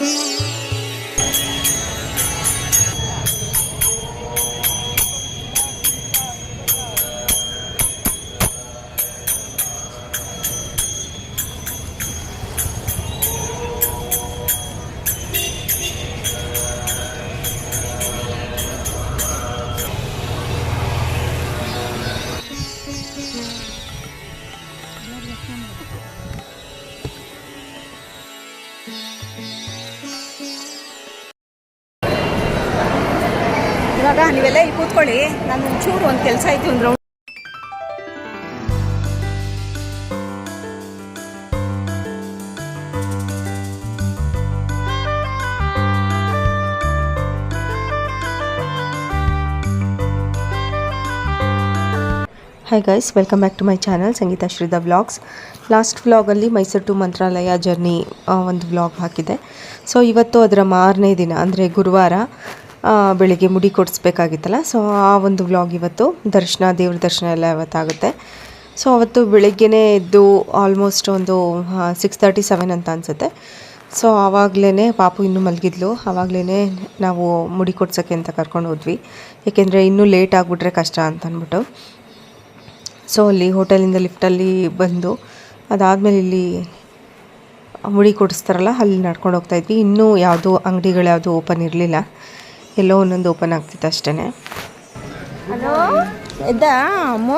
ಇವಾಗ hi guys welcome back to my channel Sangeetha ಶ್ರೀದ vlogs last ವ್ಲಾಗಲ್ಲಿ Mysuru to Mantralaya journey ಒಂದು vlog ಹಾಕಿದೆ. So ಇವತ್ತು ಅದರ ಮಾರನೇ ದಿನ, ಅಂದರೆ ಗುರುವಾರ ಬೆಳಿಗ್ಗೆ ಮುಡಿ ಕೊಡಿಸ್ಬೇಕಾಗಿತ್ತಲ್ಲ. ಸೊ ಆ ಒಂದು ವ್ಲಾಗ್ ಇವತ್ತು, ದರ್ಶನ, ದೇವ್ರ ದರ್ಶನ ಎಲ್ಲ ಇವತ್ತಾಗುತ್ತೆ ಸೊ ಅವತ್ತು ಬೆಳಿಗ್ಗೆನೇ ಎದ್ದು ಆಲ್ಮೋಸ್ಟ್ ಒಂದು ಸಿಕ್ಸ್ ತರ್ಟಿ ಸೆವೆನ್ ಅಂತ ಅನಿಸುತ್ತೆ. ಸೊ ಆವಾಗಲೇ ಪಾಪು ಇನ್ನೂ ಮಲಗಿದ್ಲು. ಆವಾಗಲೇ ನಾವು ಮುಡಿ ಕೊಡ್ಸೋಕ್ಕೆ ಅಂತ ಕರ್ಕೊಂಡು ಹೋದ್ವಿ. ಏಕೆಂದರೆ ಇನ್ನೂ ಲೇಟ್ ಆಗಿಬಿಟ್ರೆ ಕಷ್ಟ ಅಂತ ಅಂದ್ಬಿಟ್ಟು. ಸೊ ಅಲ್ಲಿ ಹೋಟೆಲಿಂದ ಲಿಫ್ಟಲ್ಲಿ ಬಂದು ಅದಾದಮೇಲೆ ಇಲ್ಲಿ ಮುಡಿ ಕೊಡಿಸ್ತಾರಲ್ಲ ಅಲ್ಲಿ ನಡ್ಕೊಂಡು ಹೋಗ್ತಾ ಇದ್ವಿ. ಇನ್ನೂ ಯಾವುದೂ ಅಂಗಡಿಗಳು ಯಾವುದೂ ಓಪನ್ ಇರಲಿಲ್ಲ. ಎಲ್ಲೋ ಒಂದೊಂದು ಓಪನ್ ಆಗ್ತಿತ್ತು ಅಷ್ಟೇ ಹಲೋ ಎದ್ದ ಅಮ್ಮ?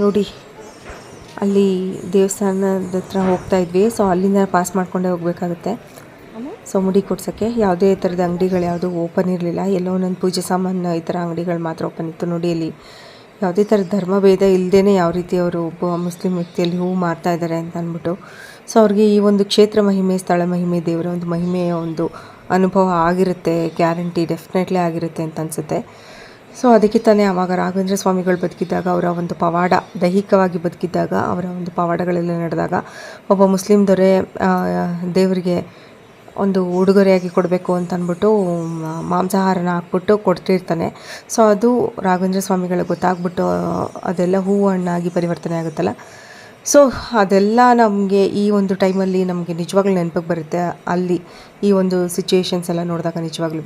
ನೋಡಿ ಅಲ್ಲಿ ದೇವಸ್ಥಾನದ ಹತ್ರ ಹೋಗ್ತಾ ಇದ್ವಿ. ಸೊ ಅಲ್ಲಿಂದ ಪಾಸ್ ಮಾಡ್ಕೊಂಡೇ ಹೋಗಬೇಕಾಗುತ್ತೆ. ಸೊ ಮುಡಿ ಕೊಡ್ಸೋಕ್ಕೆ ಯಾವುದೇ ಥರದ ಅಂಗಡಿಗಳು ಯಾವುದೂ ಓಪನ್ ಇರಲಿಲ್ಲ. ಎಲ್ಲೋ ಒಂದೊಂದು ಪೂಜೆ ಸಾಮಾನು ಈ ಥರ ಅಂಗಡಿಗಳು ಮಾತ್ರ ಓಪನ್ ಇತ್ತು. ನೋಡಿ, ಇಲ್ಲಿ ಯಾವುದೇ ಥರದ ಧರ್ಮಭೇದ ಇಲ್ಲದೇ ಯಾವ ರೀತಿ ಅವರು ಒಬ್ಬ ಮುಸ್ಲಿಂ ವ್ಯಕ್ತಿಯಲ್ಲಿ ಹೂವು ಮಾರ್ತಾ ಇದ್ದಾರೆ ಅಂತ ಅಂದ್ಬಿಟ್ಟು. ಸೊ ಅವ್ರಿಗೆ ಈ ಒಂದು ಕ್ಷೇತ್ರ ಮಹಿಮೆ, ಸ್ಥಳ ಮಹಿಮೆ, ದೇವರ ಒಂದು ಮಹಿಮೆಯ ಒಂದು ಅನುಭವ ಆಗಿರುತ್ತೆ ಗ್ಯಾರಂಟಿ ಡೆಫಿನೆಟ್ಲಿ ಆಗಿರುತ್ತೆ ಅಂತ ಅನಿಸುತ್ತೆ. ಸೊ ಅದಕ್ಕೆ ತಾನೇ ಆವಾಗ ರಾಘವೇಂದ್ರ ಸ್ವಾಮಿಗಳು ಬದುಕಿದ್ದಾಗ, ಅವರ ಒಂದು ಪವಾಡ, ದೈಹಿಕವಾಗಿ ಬದುಕಿದ್ದಾಗ, ಅವರ ಒಂದು ಪವಾಡಗಳೆಲ್ಲ ನಡೆದಾಗ, ಒಬ್ಬ ಮುಸ್ಲಿಂ ದೊರೆ ದೇವರಿಗೆ ಒಂದು ಉಡುಗೊರೆಯಾಗಿ ಕೊಡಬೇಕು ಅಂತ ಅಂದ್ಬಿಟ್ಟು ಮಾಂಸಾಹಾರನ ಹಾಕ್ಬಿಟ್ಟು ಕೊಡ್ತಿರ್ತಾನೆ. ಸೊ ಅದು ರಾಘವೇಂದ್ರ ಸ್ವಾಮಿಗಳಿಗೆ ಗೊತ್ತಾಗ್ಬಿಟ್ಟು, ಅದೆಲ್ಲ ಹೂವು ಹಣ್ಣಾಗಿ ಪರಿವರ್ತನೆ ಆಗುತ್ತಲ್ಲ? ಸೊ ಅದೆಲ್ಲ ನಮಗೆ ಈ ಒಂದು ಟೈಮಲ್ಲಿ ನಮಗೆ ನಿಜವಾಗ್ಲೂ ನೆನಪಿಗೆ ಬರುತ್ತೆ. ಅಲ್ಲಿ ಈ ಒಂದು ಸಿಚುಯೇಷನ್ಸ್ ಎಲ್ಲ ನೋಡಿದಾಗ ನಿಜವಾಗ್ಲೂ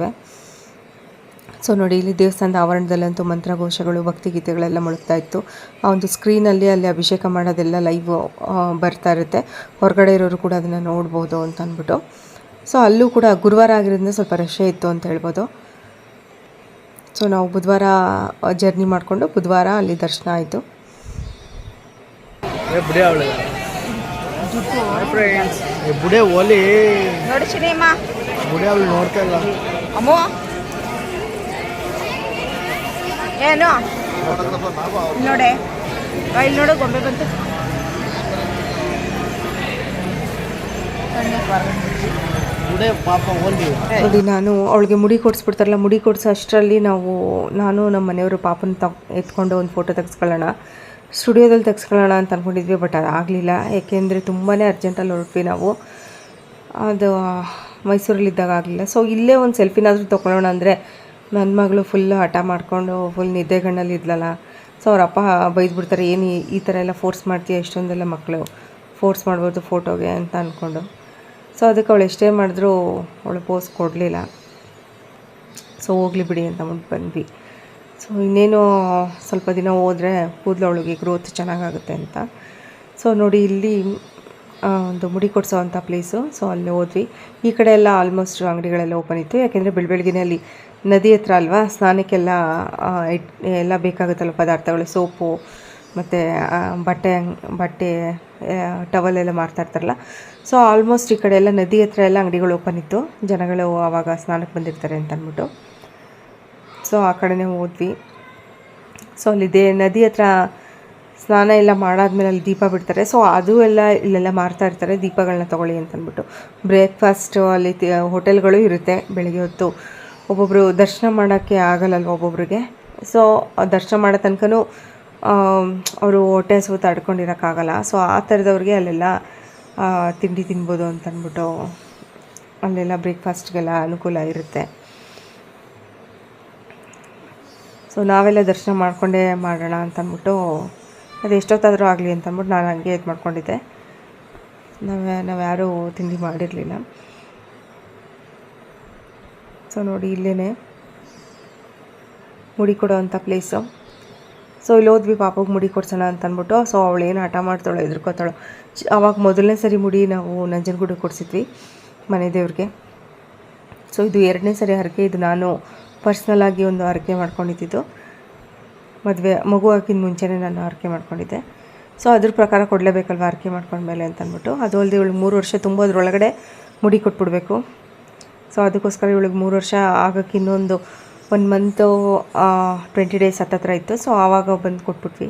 ಸೊ ನೋಡಿ, ಇಲ್ಲಿ ದೇವಸ್ಥಾನದ ಆವರಣದಲ್ಲಂತೂ ಮಂತ್ರಘೋಷಗಳು, ಭಕ್ತಿಗೀತೆಗಳೆಲ್ಲ ಮುಳುಗ್ತಾ ಇತ್ತು. ಆ ಒಂದು ಸ್ಕ್ರೀನಲ್ಲಿ ಅಲ್ಲಿ ಅಭಿಷೇಕ ಮಾಡೋದೆಲ್ಲ ಲೈವ್ ಬರ್ತಾ ಇರುತ್ತೆ. ಹೊರಗಡೆ ಇರೋರು ಕೂಡ ಅದನ್ನು ನೋಡ್ಬೋದು ಅಂತ ಅಂದ್ಬಿಟ್ಟು ಸೊ ಅಲ್ಲೂ ಕೂಡ ಗುರುವಾರ ಆಗಿರೋದ್ರಿಂದ ಸ್ವಲ್ಪ ರಶೇ ಇತ್ತು ಅಂತ ಹೇಳ್ಬೋದು. ಸೊ ನಾವು ಬುಧವಾರ ಜರ್ನಿ ಮಾಡಿಕೊಂಡು ಬುಧವಾರ ಅಲ್ಲಿ ದರ್ಶನ ಆಯಿತು. ಏ ಬುಡೆ ಓಲಿ. ನೋಡಿ ಸಿನಿಮ ಬುಡೆ ಅವಳು ನೋಡ್ತಾ ಇಲ್ಲ. ಅಮ್ಮ. ಏನು? ನೋಡೆ. ಇಲ್ಲಿ ನೋಡು ಗೊಂಬೆ ಬಂತು. ಓಲಿ ನೋಡಿ, ನಾನು ಅವಳಿಗೆ ಮುಡಿ ಕೊಡಿಸ್ಬಿಡ್ತಾರಲ್ಲ, ಮುಡಿ ಕೊಡಿಸೋ ಅಷ್ಟರಲ್ಲಿ ನಾವು, ನಾನು ನಮ್ಮ ಮನೆಯವರು ಪಾಪನ ತ ಎತ್ಕೊಂಡು ಒಂದು ಫೋಟೋ ತೆಗೆಸ್ಕೊಳ್ಳೋಣ ಸ್ಟುಡಿಯೋದಲ್ಲಿ ತೆಗೆಸ್ಕೊಳ್ಳೋಣ ಅಂತ ಅಂದ್ಕೊಂಡಿದ್ವಿ ಬಟ್ ಅದು ಆಗಲಿಲ್ಲ. ಯಾಕೆಂದರೆ ತುಂಬಾ ಅರ್ಜೆಂಟಲ್ಲಿ ಹೊರಟ್ವಿ ನಾವು. ಅದು ಮೈಸೂರಲ್ಲಿದ್ದಾಗ ಆಗಲಿಲ್ಲ. ಸೊ ಇಲ್ಲೇ ಒಂದು ಸೆಲ್ಫಿನಾದರೂ ತೊಗೊಳ್ಳೋಣ ಅಂದರೆ ನನ್ನ ಮಗಳು ಫುಲ್ ಹಠ ಮಾಡಿಕೊಂಡು ಫುಲ್ ನಿದ್ದೆಗಣ್ಣಲ್ಲಿ ಇದ್ಲಲ್ಲ. ಸೊ ಅವ್ರ ಅಪ್ಪ ಬೈದ್ಬಿಡ್ತಾರೆ, ಏನು ಈ- ಥರ ಎಲ್ಲ ಫೋರ್ಸ್ ಮಾಡ್ತೀಯ ಎಷ್ಟೊಂದೆಲ್ಲ ಮಕ್ಕಳು ಫೋರ್ಸ್ ಮಾಡ್ಬೋದು ಫೋಟೋಗೆ ಅಂತ ಅಂದ್ಕೊಂಡು ಸೊ ಅದಕ್ಕೆ ಅವಳು ಎಷ್ಟೇ ಮಾಡಿದ್ರೂ ಅವಳು ಪೋಸ್ ಕೊಡಲಿಲ್ಲ. ಸೊ ಹೋಗಲಿ ಬಿಡಿ ಅಂತ ಅಂದ್ಬಿಟ್ಟು ಬಂದ್ವಿ. ಸೊ ಇನ್ನೇನು ಸ್ವಲ್ಪ ದಿನ ಹೋದರೆ ಕೂದಲು ಅವಳಿಗೆ ಗ್ರೋತ್ ಚೆನ್ನಾಗಾಗುತ್ತೆ ಅಂತ. ಸೊ ನೋಡಿ ಇಲ್ಲಿ ಒಂದು ಮುಡಿ ಕೊಡಿಸೋ ಅಂಥ ಪ್ಲೇಸು ಸೊ ಅಲ್ಲಿ ಹೋದ್ವಿ. ಈ ಕಡೆ ಎಲ್ಲ ಆಲ್ಮೋಸ್ಟ್ ಅಂಗಡಿಗಳೆಲ್ಲ ಓಪನ್ ಇತ್ತು. ಯಾಕೆಂದರೆ ಬೆಳಬೆಳಗ್ಗೆನೇ ಅಲ್ಲಿ ನದಿ ಹತ್ರ ಅಲ್ವಾ, ಸ್ನಾನಕ್ಕೆಲ್ಲ ಎಲ್ಲ ಬೇಕಾಗುತ್ತಲ್ಲ ಪದಾರ್ಥಗಳು, ಸೋಪು ಮತ್ತು ಬಟ್ಟೆ ಬಟ್ಟೆ ಟವಲ್ ಎಲ್ಲ ಮಾರ್ತಾ ಇರ್ತಾರಲ್ಲ. ಸೊ ಆಲ್ಮೋಸ್ಟ್ ಈ ಕಡೆ ಎಲ್ಲ ನದಿ ಹತ್ರ ಎಲ್ಲ ಅಂಗಡಿಗಳು ಓಪನ್ ಇತ್ತು. ಜನಗಳು ಆವಾಗ ಸ್ನಾನಕ್ಕೆ ಬಂದಿರ್ತಾರೆ ಅಂತ ಅಂದ್ಬಿಟ್ಟು. ಸೊ ಆ ಕಡೆನೇ ಹೋದ್ವಿ. ಸೊ ಅಲ್ಲಿ ದೇ, ನದಿ ಹತ್ರ ಸ್ನಾನ ಎಲ್ಲ ಮಾಡಾದ್ಮೇಲೆ ಅಲ್ಲಿ ದೀಪ ಬಿಡ್ತಾರೆ. ಸೊ ಅದು ಎಲ್ಲ ಇಲ್ಲೆಲ್ಲ ಮಾರ್ತಾ ಇರ್ತಾರೆ. ದೀಪಗಳನ್ನ ತೊಗೊಳ್ಳಿ ಅಂತ ಅಂದ್ಬಿಟ್ಟು. ಬ್ರೇಕ್ಫಾಸ್ಟು ಅಲ್ಲಿ ಹೋಟೆಲ್ಗಳು ಇರುತ್ತೆ ಬೆಳಗ್ಗೆ ಹೊತ್ತು. ಒಬ್ಬೊಬ್ಬರು ದರ್ಶನ ಮಾಡೋಕ್ಕೆ ಆಗಲ್ಲಲ್ವ ಒಬ್ಬೊಬ್ರಿಗೆ? ಸೊ ದರ್ಶನ ಮಾಡೋ ತನಕನೂ ಅವರು ಹೊಟ್ಟೆ ಹಸಿವು ತಡ್ಕೊಂಡಿರೋಕ್ಕಾಗಲ್ಲ. ಸೊ ಆ ಥರದವ್ರಿಗೆ ಅಲ್ಲೆಲ್ಲ ತಿಂಡಿ ತಿನ್ಬೋದು ಅಂತ ಅಂದ್ಬಿಟ್ಟು ಅಲ್ಲೆಲ್ಲ ಬ್ರೇಕ್ಫಾಸ್ಟ್ಗೆಲ್ಲ ಅನುಕೂಲ ಇರುತ್ತೆ. ಸೊ ನಾವೆಲ್ಲ ದರ್ಶನ ಮಾಡಿಕೊಂಡೇ ಮಾಡೋಣ ಅಂತಂದ್ಬಿಟ್ಟು, ಅದು ಎಷ್ಟೊತ್ತಾದರೂ ಆಗಲಿ ಅಂತಂದ್ಬಿಟ್ಟು ನಾನು ಹಂಗೆ ಇದು ಮಾಡ್ಕೊಂಡಿದ್ದೆ. ನಾವು ನಾವು ಯಾರೂ ತಿಂಡಿ ಮಾಡಿರಲಿಲ್ಲ. ಸೊ ನೋಡಿ ಇಲ್ಲೇ ಮುಡಿ ಕೊಡೋವಂಥ ಪ್ಲೇಸು ಸೊ ಇಲ್ಲಿ ಹೋದ್ವಿ, ಪಾಪಗೆ ಮುಡಿ ಕೊಡ್ಸೋಣ ಅಂತ ಅಂದ್ಬಿಟ್ಟು ಸೊ ಅವಳು ಏನು ಹಠ ಮಾಡ್ತಾಳೋ ಎದುರ್ಕೋತಾಳೋ ಅವಾಗ ಮೊದಲನೇ ಸರಿ ಮುಡಿ ನಾವು ನಂಜನಗೂಡಿಗೆ ಕೊಡಿಸಿದ್ವಿ ಮನೆ ದೇವ್ರಿಗೆ. ಸೊ ಇದು ಎರಡನೇ ಸರಿ ಹರಕೆ, ಇದು ನಾನು ಪರ್ಸ್ನಲ್ ಆಗಿ ಒಂದು ಹರಕೆ ಮಾಡ್ಕೊಂಡಿದ್ದು. ಮದುವೆ, ಮಗು ಹಾಕಿದ ಮುಂಚೆನೇ ನಾನು ಹರಕೆ ಮಾಡ್ಕೊಂಡಿದ್ದೆ. ಸೊ ಅದ್ರ ಪ್ರಕಾರ ಕೊಡಲೇಬೇಕಲ್ವ ಹರಕೆ ಮಾಡ್ಕೊಂಡ್ಮೇಲೆ ಅಂತ ಅಂದ್ಬಿಟ್ಟು ಅದು ಅಲ್ಲದೆ ಇವಳಿಗೆ ಮೂರು ವರ್ಷ ತುಂಬೋದ್ರೊಳಗಡೆ ಮುಡಿ ಕೊಟ್ಬಿಡ್ಬೇಕು. ಸೊ ಅದಕ್ಕೋಸ್ಕರ ಇವಳಿಗೆ ಮೂರು ವರ್ಷ ಆಗೋಕ್ಕೆ ಇನ್ನೊಂದು ಒಂದು ಮಂತು ಟ್ವೆಂಟಿ ಡೇಸ್ ಹತ್ತತ್ರ ಇತ್ತು. ಸೊ ಆವಾಗ ಬಂದು ಕೊಟ್ಬಿಟ್ವಿ.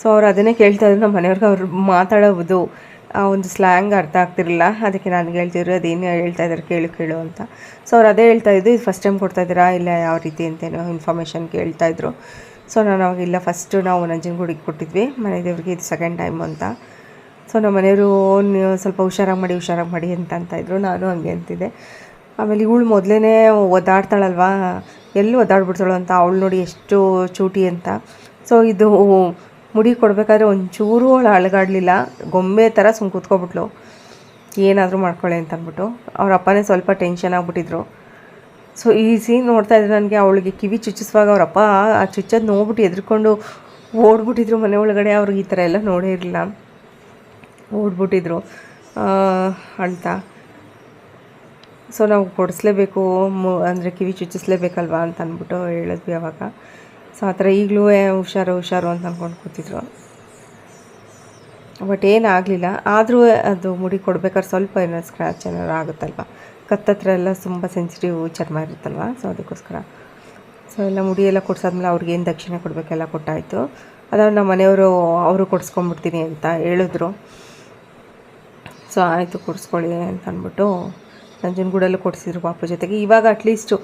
ಸೊ ಅವ್ರು ಅದನ್ನೇ ಕೇಳ್ತಾ ಇದ್ರು. ನಮ್ಮ ಮನೆಯವ್ರಿಗೆ ಅವ್ರು ಮಾತಾಡೋದು ಒಂದು ಸ್ಲ್ಯಾಂಗ್ ಅರ್ಥ ಆಗ್ತಿರಲಿಲ್ಲ. ಅದಕ್ಕೆ ನಾನು ಹೇಳ್ತಿದ್ರು ಅದೇನು ಹೇಳ್ತಾ ಇದ್ದಾರೆ ಕೇಳು ಕೇಳು ಅಂತ. ಸೊ ಅವ್ರು ಅದೇ ಹೇಳ್ತಾ ಇದ್ದು ಇದು ಫಸ್ಟ್ ಟೈಮ್ ಕೊಡ್ತಾ ಇದ್ದೀರಾ, ಇಲ್ಲ ಯಾವ ರೀತಿ ಅಂತೇನೋ ಇನ್ಫಾರ್ಮೇಷನ್ ಕೇಳ್ತಾ ಇದ್ರು. ಸೊ ನಾನು ಅವಾಗ, ಇಲ್ಲ ಫಸ್ಟು ನಾವು ನಂಜನಗೂಡಿಗೆ ಕೊಟ್ಟಿದ್ವಿ. ಮನೆ ದೇವ್ರಿಗೆ ಇದು ಸೆಕೆಂಡ್ ಟೈಮ್ ಅಂತ. ಸೊ ನಮ್ಮ ಮನೆಯವರು ನೀವು ಸ್ವಲ್ಪ ಹುಷಾರಾಗಿ ಮಾಡಿ ಹುಷಾರಾಗಿ ಮಾಡಿ ಅಂತ ಅಂತ ಇದ್ರು. ನಾನು ಹಂಗೆ ಅಂತಿದ್ದೆ. ಆಮೇಲೆ ಇವಳು ಮೊದಲೇ ಒದ್ದಾಡ್ತಾಳಲ್ವಾ ಎಲ್ಲಿ ಒದ್ದಾಡ್ಬಿಡ್ತಾಳು ಅಂತ, ಅವಳು ನೋಡಿ ಎಷ್ಟು ಚೂಟಿ ಅಂತ. ಸೊ ಇದು ಮುಡಿ ಕೊಡಬೇಕಾದ್ರೆ ಒಂಚೂರು ಅವಳು ಅಳಗಾಡಲಿಲ್ಲ, ಗೊಂಬೆ ಥರ ಸುಮ್ಮ ಕೂತ್ಕೊಬಿಟ್ಲು. ಏನಾದರೂ ಮಾಡ್ಕೊಳ್ಳಿ ಅಂತ ಅಂದ್ಬಿಟ್ಟು. ಅವ್ರ ಅಪ್ಪನೇ ಸ್ವಲ್ಪ ಟೆನ್ಷನ್ ಆಗಿಬಿಟ್ಟಿದ್ರು. ಸೊ ಈ ಸೀನ್ ನೋಡ್ತಾ ಇದ್ರೆ ನನಗೆ ಅವಳಿಗೆ ಕಿವಿ ಚುಚ್ಚಿಸುವಾಗ ಅವರಪ್ಪ ಆ ಚುಚ್ಚೋದು ನೋಡ್ಬಿಟ್ಟು ಎದ್ರುಕೊಂಡು ಓಡ್ಬಿಟ್ಟಿದ್ರು ಮನೆ ಒಳಗಡೆ. ಅವ್ರಿಗೆ ಈ ಥರ ಎಲ್ಲ ನೋಡೇ ಇರಲಿಲ್ಲ. ಓಡ್ಬಿಟ್ಟಿದ್ರು. ಅಂತ. ಸೊ ನಾವು ಕೊಡಿಸ್ಲೇಬೇಕು ಅಂದರೆ ಕಿವಿ ಚುಚ್ಚಿಸ್ಲೇಬೇಕಲ್ವಾ ಅಂತ ಅಂದ್ಬಿಟ್ಟು ಹೇಳಿದ್ವಿ ಅವಾಗ. ಸೊ ಆ ಥರ ಈಗಲೂ ಹುಷಾರು ಹುಷಾರು ಅಂತ ಅಂದ್ಕೊಂಡು ಕೂತಿದ್ರು. ಬಟ್ ಏನಾಗಲಿಲ್ಲ ಆದರೂ ಅದು ಮುಡಿ ಕೊಡ್ಬೇಕಾದ್ರೆ ಸ್ವಲ್ಪ ಏನೋ ಸ್ಕ್ರ್ಯಾಚ್ ಏನಾದ್ರು ಆಗುತ್ತಲ್ವ? ಕತ್ತತ್ರ ಎಲ್ಲ ತುಂಬ ಸೆನ್ಸಿಟಿವ್ ಚರ್ಮ ಇರುತ್ತಲ್ವ? ಸೊ ಅದಕ್ಕೋಸ್ಕರ. ಸೊ ಎಲ್ಲ ಮುಡಿ ಎಲ್ಲ ಕೊಡ್ಸಾದ್ಮೇಲೆ ಅವ್ರಿಗೆ ಏನು ದಕ್ಷಿಣೆ ಕೊಡಬೇಕೆಲ್ಲ ಕೊಟ್ಟಾಯಿತು. ಅದಾದ್ರೆ ನಮ್ಮ ಮನೆಯವರು, ಅವರು ಕೊಡಿಸ್ಕೊಂಡ್ಬಿಡ್ತೀನಿ ಅಂತ ಹೇಳಿದ್ರು. ಸೊ ಆಯಿತು, ಕೊಡಿಸ್ಕೊಳ್ಳಿ ಅಂತ ಅಂದ್ಬಿಟ್ಟು ನಂಜನಗೂಡಲ್ಲೂ ಕೊಡಿಸಿದ್ರು ಪಾಪ ಜೊತೆಗೆ. ಇವಾಗ ಅಟ್ಲೀಸ್ಟು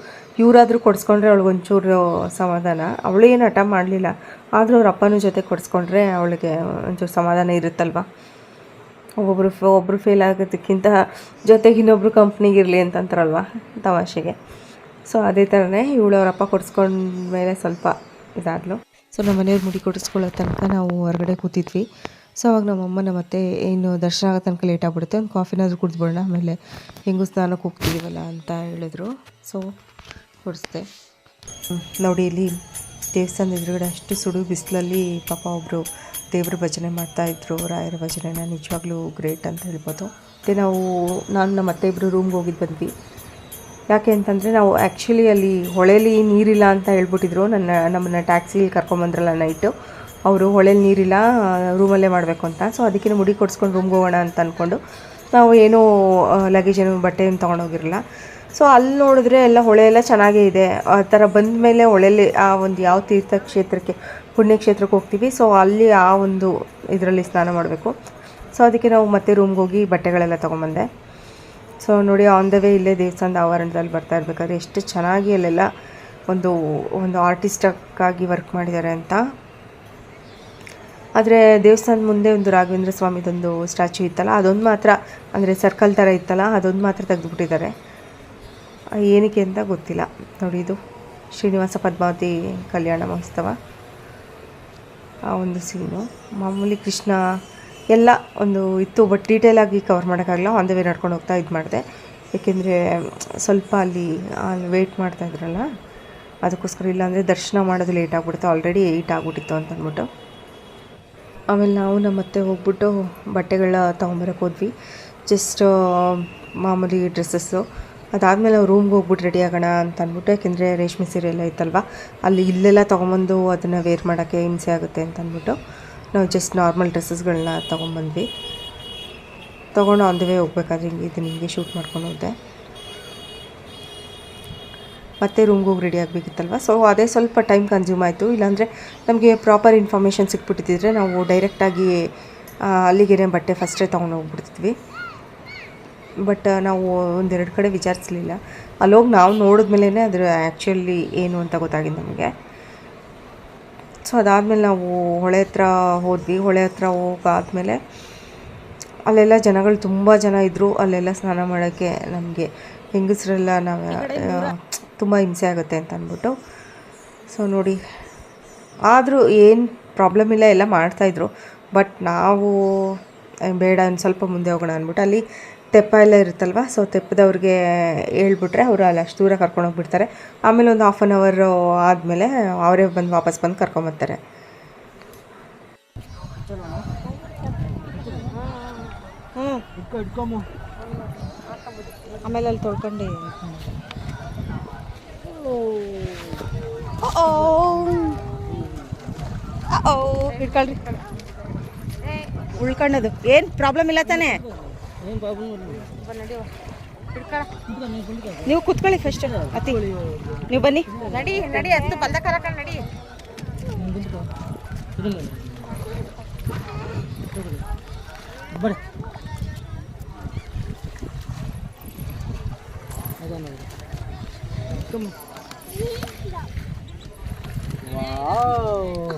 ಇವರಾದರೂ ಕೊಡಿಸ್ಕೊಂಡ್ರೆ ಅವಳಿಗೆ ಒಂಚೂರು ಸಮಾಧಾನ. ಅವಳು ಏನು ಹಠ ಮಾಡಲಿಲ್ಲ. ಆದರೂ ಅವ್ರ ಅಪ್ಪನೂ ಜೊತೆ ಕೊಡಿಸ್ಕೊಂಡ್ರೆ ಅವಳಿಗೆ ಒಂಚೂರು ಸಮಾಧಾನ ಇರುತ್ತಲ್ವ? ಒಬ್ಬೊಬ್ಬರು ಒಬ್ಬರು ಫೇಲ್ ಆಗೋದಕ್ಕಿಂತ ಜೊತೆಗೆ ಇನ್ನೊಬ್ಬರು ಕಂಪ್ನಿಗೆ ಇರಲಿ ಅಂತಂತಾರಲ್ವ ತಮಾಷೆಗೆ. ಸೊ ಅದೇ ಥರನೇ ಇವಳು ಅವ್ರ ಅಪ್ಪ ಕೊಡಿಸ್ಕೊಂಡ್ಮೇಲೆ ಸ್ವಲ್ಪ ಇದಾದ್ಲು. ಸೊ ನಮ್ಮ ಮನೆಯವ್ರು ಮುಡಿ ಕೊಡಿಸ್ಕೊಳ್ಳೋ ತನಕ ನಾವು ಹೊರಗಡೆ ಕೂತಿದ್ವಿ. ಸೊ, ಅವಾಗ ನಮ್ಮಮ್ಮ ನಮ್ಮ ಅತ್ತೆ ಇನ್ನು ದರ್ಶನ ಆಗೋ ತನಕ ಲೇಟ್ ಆಗಿಬಿಡುತ್ತೆ. ಒಂದು ಕಾಫಿನಾದ್ರೂ ಕುಡಿದ್ಬಿಡೋಣ. ಆಮೇಲೆ ಹೆಂಗೂ ಸ್ನಾನಕ್ಕೆ ಹೋಗ್ತಿದ್ದೀವಲ್ಲ ಅಂತ ಹೇಳಿದ್ರು. ಸೊ, ಕುಡಿಸ್ದೆ. ನೋಡಿ, ಇಲ್ಲಿ ದೇವಸ್ಥಾನದ ಎದುರುಗಡೆ ಅಷ್ಟು ಸುಡು ಬಿಸಿಲಲ್ಲಿ ಪಾಪ ಒಬ್ಬರು ದೇವ್ರ ಭಜನೆ ಮಾಡ್ತಾಯಿದ್ರು ರಾಯರ ಭಜನೆನ ನಿಜವಾಗ್ಲೂ ಗ್ರೇಟ್ ಅಂತ ಹೇಳ್ಬೋದು. ಮತ್ತು ನಾವು, ನಾನು ನಮ್ಮ ಅತ್ತೆ ಇಬ್ಬರು ರೂಮ್ಗೆ ಹೋಗಿದ್ದು ಬಂದ್ವಿ. ಯಾಕೆ ಅಂತಂದರೆ ನಾವು ಆ್ಯಕ್ಚುಲಿ ಅಲ್ಲಿ ಹೊಳೆಯಲ್ಲಿ ನೀರಿಲ್ಲ ಅಂತ ಹೇಳ್ಬಿಟ್ಟಿದ್ರು. ನನ್ನ, ನಮ್ಮನ್ನು ಟ್ಯಾಕ್ಸಿಲಿ ಕರ್ಕೊಂಬಂದ್ರಲ್ಲ ನೈಟು ಅವರು ಹೊಳೆಲಿ ನೀರಿಲ್ಲ, ರೂಮಲ್ಲೇ ಮಾಡಬೇಕು ಅಂತ. ಸೊ ಅದಕ್ಕೆ ಮುಡಿ ಕೊಡಿಸ್ಕೊಂಡು ರೂಮ್ಗೆ ಹೋಗೋಣ ಅಂತ ಅಂದ್ಕೊಂಡು ನಾವು ಏನೂ ಲಗೇಜ್ ಏನು ಬಟ್ಟೆ ಏನು ತೊಗೊಂಡೋಗಿರಲ್ಲ. ಸೊ ಅಲ್ಲಿ ನೋಡಿದ್ರೆ ಎಲ್ಲ ಹೊಳೆ ಎಲ್ಲ ಚೆನ್ನಾಗೇ ಇದೆ. ಆ ಥರ ಬಂದ ಮೇಲೆ ಹೊಳೆಲಿ ಆ ಒಂದು ಯಾವ ತೀರ್ಥಕ್ಷೇತ್ರಕ್ಕೆ, ಪುಣ್ಯಕ್ಷೇತ್ರಕ್ಕೆ ಹೋಗ್ತೀವಿ. ಸೊ ಅಲ್ಲಿ ಆ ಒಂದು ಇದರಲ್ಲಿ ಸ್ನಾನ ಮಾಡಬೇಕು. ಸೊ ಅದಕ್ಕೆ ನಾವು ಮತ್ತೆ ರೂಮ್ಗೆ ಹೋಗಿ ಬಟ್ಟೆಗಳೆಲ್ಲ ತೊಗೊಂಬಂದೆ. ಸೊ ನೋಡಿ ಆನ್ ದ ವೇ ಇಲ್ಲೇ ದೇವಸ್ಥಾನದ ಆವರಣದಲ್ಲಿ ಬರ್ತಾ ಇರಬೇಕಾದ್ರೆ ಎಷ್ಟು ಚೆನ್ನಾಗಿ ಅಲ್ಲೆಲ್ಲ ಒಂದು ಒಂದು ಆರ್ಟಿಸ್ಟಕ್ಕಾಗಿ ವರ್ಕ್ ಮಾಡಿದ್ದಾರೆ ಅಂತ. ಆದರೆ ದೇವಸ್ಥಾನದ ಮುಂದೆ ಒಂದು ರಾಘವೇಂದ್ರ ಸ್ವಾಮಿದೊಂದು ಸ್ಟ್ಯಾಚು ಇತ್ತಲ್ಲ, ಅದೊಂದು ಮಾತ್ರ, ಅಂದರೆ ಸರ್ಕಲ್ ಥರ ಇತ್ತಲ್ಲ, ಅದೊಂದು ಮಾತ್ರ ತೆಗೆದುಬಿಟ್ಟಿದ್ದಾರೆ. ಏನಕ್ಕೆ ಅಂತ ಗೊತ್ತಿಲ್ಲ. ನೋಡಿ, ಇದು ಶ್ರೀನಿವಾಸ ಪದ್ಮಾವತಿ ಕಲ್ಯಾಣ ಮಹೋತ್ಸವ. ಆ ಒಂದು ಸೀನು ಮಾಮೂಲಿ ಕೃಷ್ಣ ಎಲ್ಲ ಒಂದು ಇತ್ತು ಬಟ್ ಡೀಟೇಲಾಗಿ ಕವರ್ ಮಾಡೋಕ್ಕಾಗಲ್ಲ ಆನ್ ದ ವೇ ನಡ್ಕೊಂಡು ಹೋಗ್ತಾ ಇದು ಮಾಡಿದೆ. ಏಕೆಂದರೆ, ಸ್ವಲ್ಪ ಅಲ್ಲಿ ಅಲ್ಲಿ ವೆಯ್ಟ್ ಮಾಡ್ತಾ ಇದ್ರಲ್ಲ, ಅದಕ್ಕೋಸ್ಕರ ಇಲ್ಲಾಂದರೆ ದರ್ಶನ ಮಾಡೋದು ಲೇಟ್ ಆಗಿಬಿಡುತ್ತೆ ಆಲ್ರೆಡಿ ಏಯ್ಟ್ ಆಗಿಬಿಟ್ಟಿತ್ತು ಅಂತ ಅಂದ್ಬಿಟ್ಟು ಆಮೇಲೆ ನಾವು ನಮ್ಮ ಮತ್ತೆ ಹೋಗ್ಬಿಟ್ಟು ಬಟ್ಟೆಗಳ ತೊಗೊಂಬರಕ್ಕೆ ಹೋದ್ವಿ. ಜಸ್ಟ್ ಮಾಮೂಲಿ ಡ್ರೆಸ್ಸಸ್ಸು ಅದಾದಮೇಲೆ ಅವ್ರು ರೂಮ್ಗೆ ಹೋಗ್ಬಿಟ್ಟು ರೆಡಿ ಆಗೋಣ ಅಂತ ಅಂದ್ಬಿಟ್ಟು, ಯಾಕೆಂದರೆ ರೇಷ್ಮೆ ಸೀರೆ ಎಲ್ಲ ಇತ್ತಲ್ವ, ಅಲ್ಲಿ ಇಲ್ಲೆಲ್ಲ ತೊಗೊಂಬಂದು ಅದನ್ನು ವೇರ್ ಮಾಡೋಕ್ಕೆ ಹಿಂಸೆ ಆಗುತ್ತೆ ಅಂತ ಅಂದ್ಬಿಟ್ಟು, ನಾವು ಜಸ್ಟ್ ನಾರ್ಮಲ್ ಡ್ರೆಸ್ಸಸ್ಗಳನ್ನ ತೊಗೊಂಬಂದ್ವಿ. ತೊಗೊಂಡು ದ ವೇ ಹೋಗ್ಬೇಕಾದ್ರೆ ಹಿಂಗೆ, ಇದು ಹಿಂಗೆ ಶೂಟ್ ಮಾಡ್ಕೊಂಡು ಹೋದೆ. ಮತ್ತೆ ರೂಮ್ಗೆ ಹೋಗಿ ರೆಡಿ ಆಗಬೇಕಿತ್ತಲ್ವ? ಸೊ ಅದೇ ಸ್ವಲ್ಪ ಟೈಮ್ ಕನ್ಸ್ಯೂಮ್ ಆಯಿತು. ಇಲ್ಲಾಂದರೆ ನಮಗೆ ಪ್ರಾಪರ್ ಇನ್ಫಾರ್ಮೇಷನ್ ಸಿಕ್ಬಿಟ್ಟಿದ್ರೆ ನಾವು ಡೈರೆಕ್ಟಾಗಿ ಅಲ್ಲಿಗೆ ಬಟ್ಟೆ ಫಸ್ಟೇ ತೊಗೊಂಡು ಹೋಗ್ಬಿಡ್ತಿದ್ವಿ. ಬಟ್ ನಾವು ಒಂದೆರಡು ಕಡೆ ವಿಚಾರಿಸಲಿಲ್ಲ. ಅಲ್ಲೋಗಿ ನಾವು ನೋಡಿದ್ಮೇಲೆ ಅದರ ಆ್ಯಕ್ಚುಲಿ ಏನು ಅಂತ ಗೊತ್ತಾಗಿದ್ದು ನಮಗೆ. ಸೊ ಅದಾದಮೇಲೆ ನಾವು ಹೊಳೆ ಹತ್ರ ಹೋದ್ವಿ. ಹೊಳೆ ಹತ್ರ ಹೋಗಾದ್ಮೇಲೆ ಅಲ್ಲೆಲ್ಲ ಜನಗಳು ತುಂಬ ಜನ ಇದ್ದರು ಅಲ್ಲೆಲ್ಲ ಸ್ನಾನ ಮಾಡೋಕ್ಕೆ ನಮಗೆ ಹೆಂಗಸರೆಲ್ಲ ನಾವು ತುಂಬ ಹಿಂಸೆ ಆಗುತ್ತೆ ಅಂತ ಅಂದ್ಬಿಟ್ಟು. ಸೊ ನೋಡಿ ಆದರೂ ಏನು ಪ್ರಾಬ್ಲಮ್ ಇಲ್ಲ ಎಲ್ಲ ಮಾಡ್ತಾಯಿದ್ರು ಬಟ್ ನಾವು ಬೇಡ ಒಂದು ಸ್ವಲ್ಪ ಮುಂದೆ ಹೋಗೋಣ ಅಂದ್ಬಿಟ್ಟು ಅಲ್ಲಿ ತೆಪ್ಪ ಎಲ್ಲ ಇರುತ್ತಲ್ವ? ಸೊ ತೆಪ್ಪದವ್ರಿಗೆ ಹೇಳ್ಬಿಟ್ರೆ ಅವರು ಅಲ್ಲಿ ಅಷ್ಟು ದೂರ ಕರ್ಕೊಂಡೋಗ್ಬಿಡ್ತಾರೆ ಆಮೇಲೆ ಒಂದು ಹಾಫ್ ಆನ್ ಅವರು ಆದಮೇಲೆ ಅವರೇ ಬಂದು ವಾಪಸ್ ಬಂದು ಕರ್ಕೊಂಬರ್ತಾರೆ ಆಮೇಲೆ ಅಲ್ಲಿ ತೊಳ್ಕೊಂಡು ಇಟ್ಕೊಳ್ರಿ ಉಳ್ಕೊಂಡದು ಏನು ಪ್ರಾಬ್ಲಮ್ ಇಲ್ಲ ತಾನೆ? ಏನು ಪ್ರಾಬ್ಲಮ್ ನೀವು ಕುತ್ಕೊಳ್ಳಿ ಫಸ್ಟ್ ಅತಿ ನೀವು ಬನ್ನಿ. ನಡಿ ನಡಿ ಹತ್ತು ಬಲ್ದ ಕರಕ ನಡಿ. ಬರ್ರಿ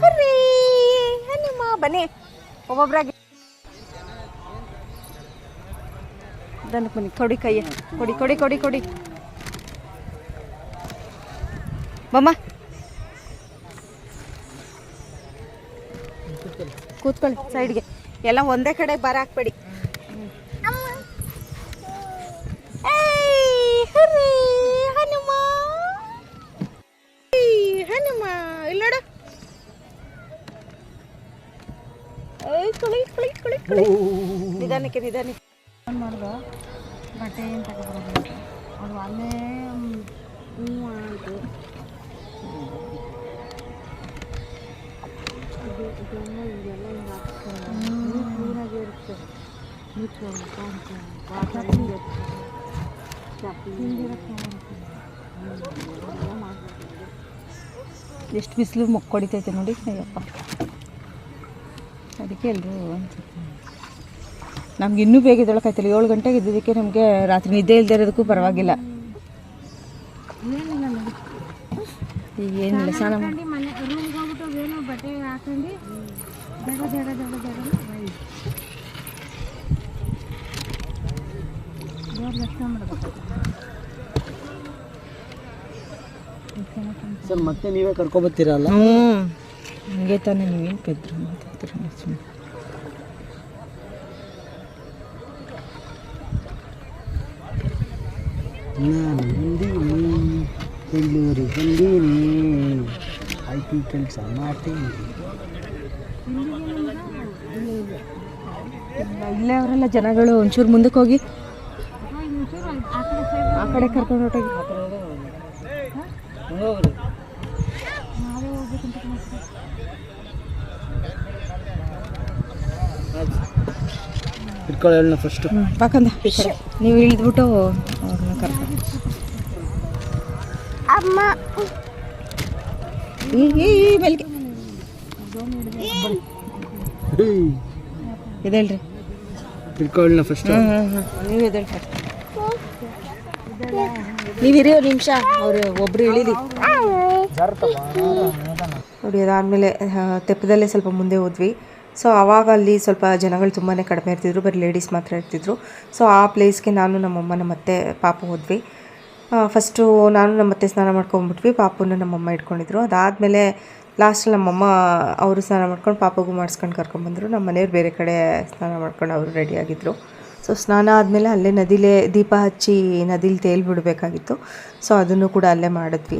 ಬರ್ರಿ ಹನುಮ ಬನ್ನಿ? ಒಬ್ಬೊಬ್ರಾಗಿ. ದನಕ್ಕೆ ಬನ್ನಿ. ಕೊಡಿ ಕೈಯ. ಕೊಡಿ ಕೊಡಿ ಕೊಡಿ ಕೊಡಿ. ಬಮ್ಮ. ಕೂತ್ಕೊಳ್ಳಿ ಸೈಡ್ಗೆ. ಎಲ್ಲ ಒಂದೇ ಕಡೆ ಬರ ಹಾಕ್ಬೇಡಿ ಏಯ್, ಏಯ್, ಹನುಮ ಇಲ್ಲಿ ನೋಡು. ನಿಧಾನಕ್ಕೆ ನಿಧಾನಕ್ಕೆ. ನಿಧಾನಕ್ಕೆ ಮಾಡ್ದ? ಬಟ್ಟೆ ಏನು ತಗೊಬರೋದು ಅದು ಅಲ್ಲೇ ಹ್ಞೂ ಆಯಿತು ಕ್ಲೀನಾಗಿ ಇರುತ್ತೆ. ಎಷ್ಟು ಬಿಸಿಲು ಮುಕ್ಕೊಡಿತೈತೆ ನೋಡಿ. ಅಯ್ಯಪ್ಪ. ಅದಕ್ಕೆ ಎಲ್ಲರೂ ನಮ್ಗೆ ಇನ್ನೂ ಬೇಗ ಇದ್ದೊಳಕಾಯ್ತಲ್ಲ ಏಳು ಗಂಟೆಗೆ ಇದ್ದಿದ್ದಕ್ಕೆ ನಮಗೆ ರಾತ್ರಿ ನಿದ್ದೆ ಇಲ್ಲದೆ ಇರೋದಕ್ಕೂ ಪರವಾಗಿಲ್ಲ. ಈಗ ಏನಿಲ್ಲ ಸ್ನಾನ ಮಾಡಿ ಸರ್ ಮತ್ತೆ ನೀವೇ ಕರ್ಕೊಬತ್ತೀರಲ್ಲ ಹ್ಞೂ ಹಂಗೆ ತಾನೇ ನೀವೇನು ಪೆದ್ರು ಮಾತಾಡ್ತೀರ ಸುಮ್ಮನೆ ನಾನು ಬಂದೀನಿ ಬೆಂಗಳೂರಿಗೆ ಬಂದೀನಿ. ಐ ಟಿ ಕೆಲಸ ಮಾಡ್ತೀನಿ. ಇಲ್ಲೇ ಅವರೆಲ್ಲ ಜನಗಳು ಒಂಚೂರು ಮುಂದಕ್ಕೆ ಹೋಗಿ ಆ ಕಡೆ ಕರ್ಕೊಂಡು ಹೊಟ್ಟೋಗಿ ಇಟ್ಕೊಳ್ಳಿ ಹೇಳ ಫಸ್ಟ್ ಕಡೆ. ನೀವು ಇಳಿದ್ಬಿಟ್ಟು ಅವ್ರನ್ನ ಕರ್ಕೊಂಡು. ಅಮ್ಮ. ಈ ಈ ಈ ಬೆಲ್ಗೆ. ಇದಲ್ರಿ ಇಟ್ಕೊಳ್ಳಿ ಫಸ್ಟ್ ನೀವು ಇದೇಳಿ ಫಸ್ಟ್ ನೀವು ಇರೋ ನಿಮಿಷ. ಅವ್ರು ಒಬ್ರು ಇಳಿದಿ ನೋಡಿ, ಅದಾದ್ಮೇಲೆ ತೆಪ್ಪದಲ್ಲೇ ಸ್ವಲ್ಪ ಮುಂದೆ ಹೋದ್ವಿ. ಸೊ ಆವಾಗ ಅಲ್ಲಿ ಸ್ವಲ್ಪ ಜನಗಳು ತುಂಬಾ ಕಡಿಮೆ ಇರ್ತಿದ್ರು, ಬರೀ ಲೇಡೀಸ್ ಮಾತ್ರ ಇರ್ತಿದ್ರು. ಸೊ ಆ ಪ್ಲೇಸ್ಗೆ ನಾನು ನಮ್ಮಮ್ಮನ ನಮ್ಮ ಅತ್ತೆ ಪಾಪು ಹೋದ್ವಿ. ಫಸ್ಟು ನಾನು ನಮ್ಮ ಅತ್ತೆ ಸ್ನಾನ ಮಾಡ್ಕೊಂಡ್ಬಿಟ್ವಿ ಪಾಪುನ ನಮ್ಮಮ್ಮ ಇಟ್ಕೊಂಡಿದ್ರು. ಅದಾದಮೇಲೆ ಲಾಸ್ಟ್ ನಮ್ಮಮ್ಮ ಅವರು ಸ್ನಾನ ಮಾಡ್ಕೊಂಡು ಪಾಪಗೂ ಮಾಡಿಸ್ಕೊಂಡು ಕರ್ಕೊಂಡ್ಬಂದರು. ನಮ್ಮ ಮನೆಯವ್ರು ಬೇರೆ ಕಡೆ ಸ್ನಾನ ಮಾಡ್ಕೊಂಡು ಅವರು ರೆಡಿಯಾಗಿದ್ದರು ಸೊ ಸ್ನಾನ ಆದಮೇಲೆ ಅಲ್ಲೇ ನದಿಲೇ ದೀಪ ಹಚ್ಚಿ ನದಿಲಿ ತೇಲ್ ಬಿಡಬೇಕಾಗಿತ್ತು ಸೊ ಅದನ್ನು ಕೂಡ ಅಲ್ಲೇ ಮಾಡಿದ್ವಿ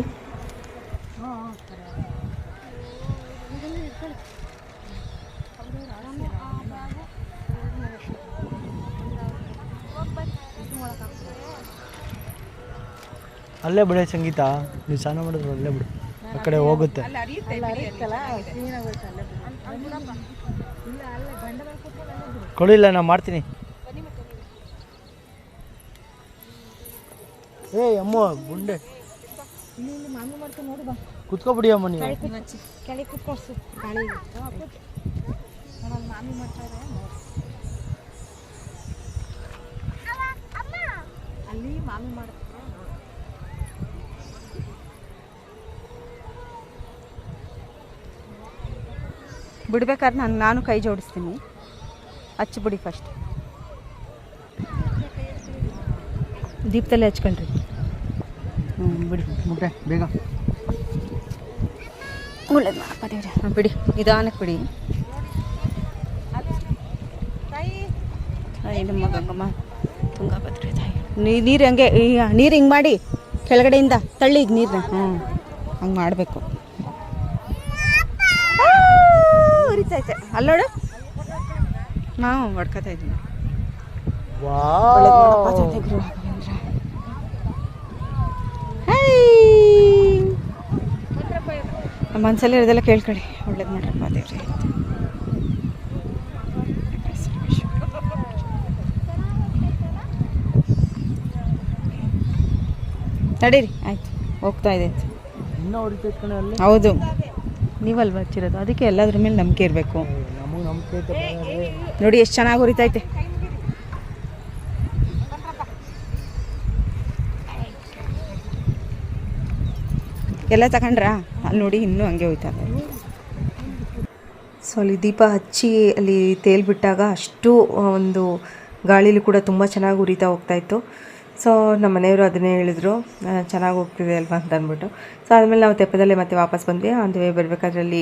ಅಲ್ಲೇ ಬಿಡೆ ಸಂಗೀತ ನೀವು ಸ್ನಾನ ಮಾಡಿದ್ರು ಅಲ್ಲೇ ಬಿಡು ಆ ಕಡೆ ಹೋಗುತ್ತೆ ಕೊಡಿಲ್ಲ ನಾನು ಮಾಡ್ತೀನಿ ಏ ಅಮ್ಮ ಗುಂಡೆ. ಕುತ್ಕೊಬಿಡಿ ಅಮ್ಮ ನೀವು. ಕೆಳಗೆ ಕುತ್ಕೊಳ್ಸು. ಗಾಳಿ ಮಾಮಿ ಮಾಡ್ತಾರೆ. ಅಲ್ಲಿ ಮಾಮಿ ಮಾಡ್ತಾರೆ. ಬಿಡ್ಬೇಕಾದ್ರೆ ನಾನು ನಾನು ಕೈ ಜೋಡಿಸ್ತೀನಿ. ಹಚ್ಚಿಬಿಡಿ ಫಸ್ಟ್ ದೀಪದಲ್ಲಿ ಹಚ್ಕೊಂಡ್ರಿ. ಬಿಡಿ ಮುಟ್ಟೆ ಬೇಗ ಬಿಡಿ ನಿಧಾನಕ್ಕೆ ಬಿಡಿ ನಮ್ಮ ಗಂಗಮ್ಮ ತುಂಗಭದ್ರೆ ತಾಯಿ ನೀರು ಹಂಗೆ ನೀರು ಹಿಂಗೆ ಮಾಡಿ ಕೆಳಗಡೆಯಿಂದ ತಳ್ಳಿ ಈಗ ನೀರನ್ನ ಹ್ಞೂ ಹಂಗೆ ಮಾಡಬೇಕು ಉರಿತೈತೆ ಅಲ್ಲೋಡು ನಾವು ಹೊಡ್ಕೋತಾ ಇದ್ದೀವಿ ಒಳ್ಳೇದ್ ಮಾಡಪ್ಪ ತಂದೆ ಗುರು ರಾಘವೇಂದ್ರ. ಹೈ. ನಮ್ಮ ಮನಸ್ಸಲ್ಲಿ ಇರೋದೆಲ್ಲ ಕೇಳ್ಕೊಳ್ಳಿ. ಒಳ್ಳೇದು ಮಾಡ್ರಪ್ಪ ದೇವ್ರಿ. ನಡೀರಿ ಆಯ್ತು. ಹೋಗ್ತಾ ಇದೆ. ಹೌದು. ನೀವಲ್ವಾ ಹಚ್ಚಿರೋದು? ಅದಕ್ಕೆ ಎಲ್ಲದ್ರ ಮೇಲೆ ನಂಬಿಕೆ ಇರಬೇಕು. ನೋಡಿ ಎಷ್ಟು ಚೆನ್ನಾಗಿ ಉರಿತೈತೆ ಎಲ್ಲ ತಗೊಂಡ್ರಾ? ಅಲ್ಲಿ ನೋಡಿ ಇನ್ನೂ ಹಂಗೆ ಹೋಯ್ತದೆ ಸೊ ಅಲ್ಲಿ ದೀಪ ಹಚ್ಚಿ ಅಲ್ಲಿ ತೇಲ್ಬಿಟ್ಟಾಗ ಅಷ್ಟು ಒಂದು ಗಾಳಿಲಿ ಕೂಡ ತುಂಬ ಚೆನ್ನಾಗಿ ಉರಿತಾ ಹೋಗ್ತಾಯಿತ್ತು ಸೊ ನಮ್ಮ ಮನೆಯವರು ಅದನ್ನೇ ಹೇಳಿದ್ರು. ಚೆನ್ನಾಗಿ ಹೋಗ್ತಿದೆ ಅಲ್ವಾ ಅಂತ ಅಂದ್ಬಿಟ್ಟು. ಸೊ ಆದಮೇಲೆ ನಾವು ತೆಪ್ಪದಲ್ಲೇ ಮತ್ತೆ ವಾಪಸ್ ಬಂದ್ವಿ. ದ ವೇ ಅಲ್ಲಿ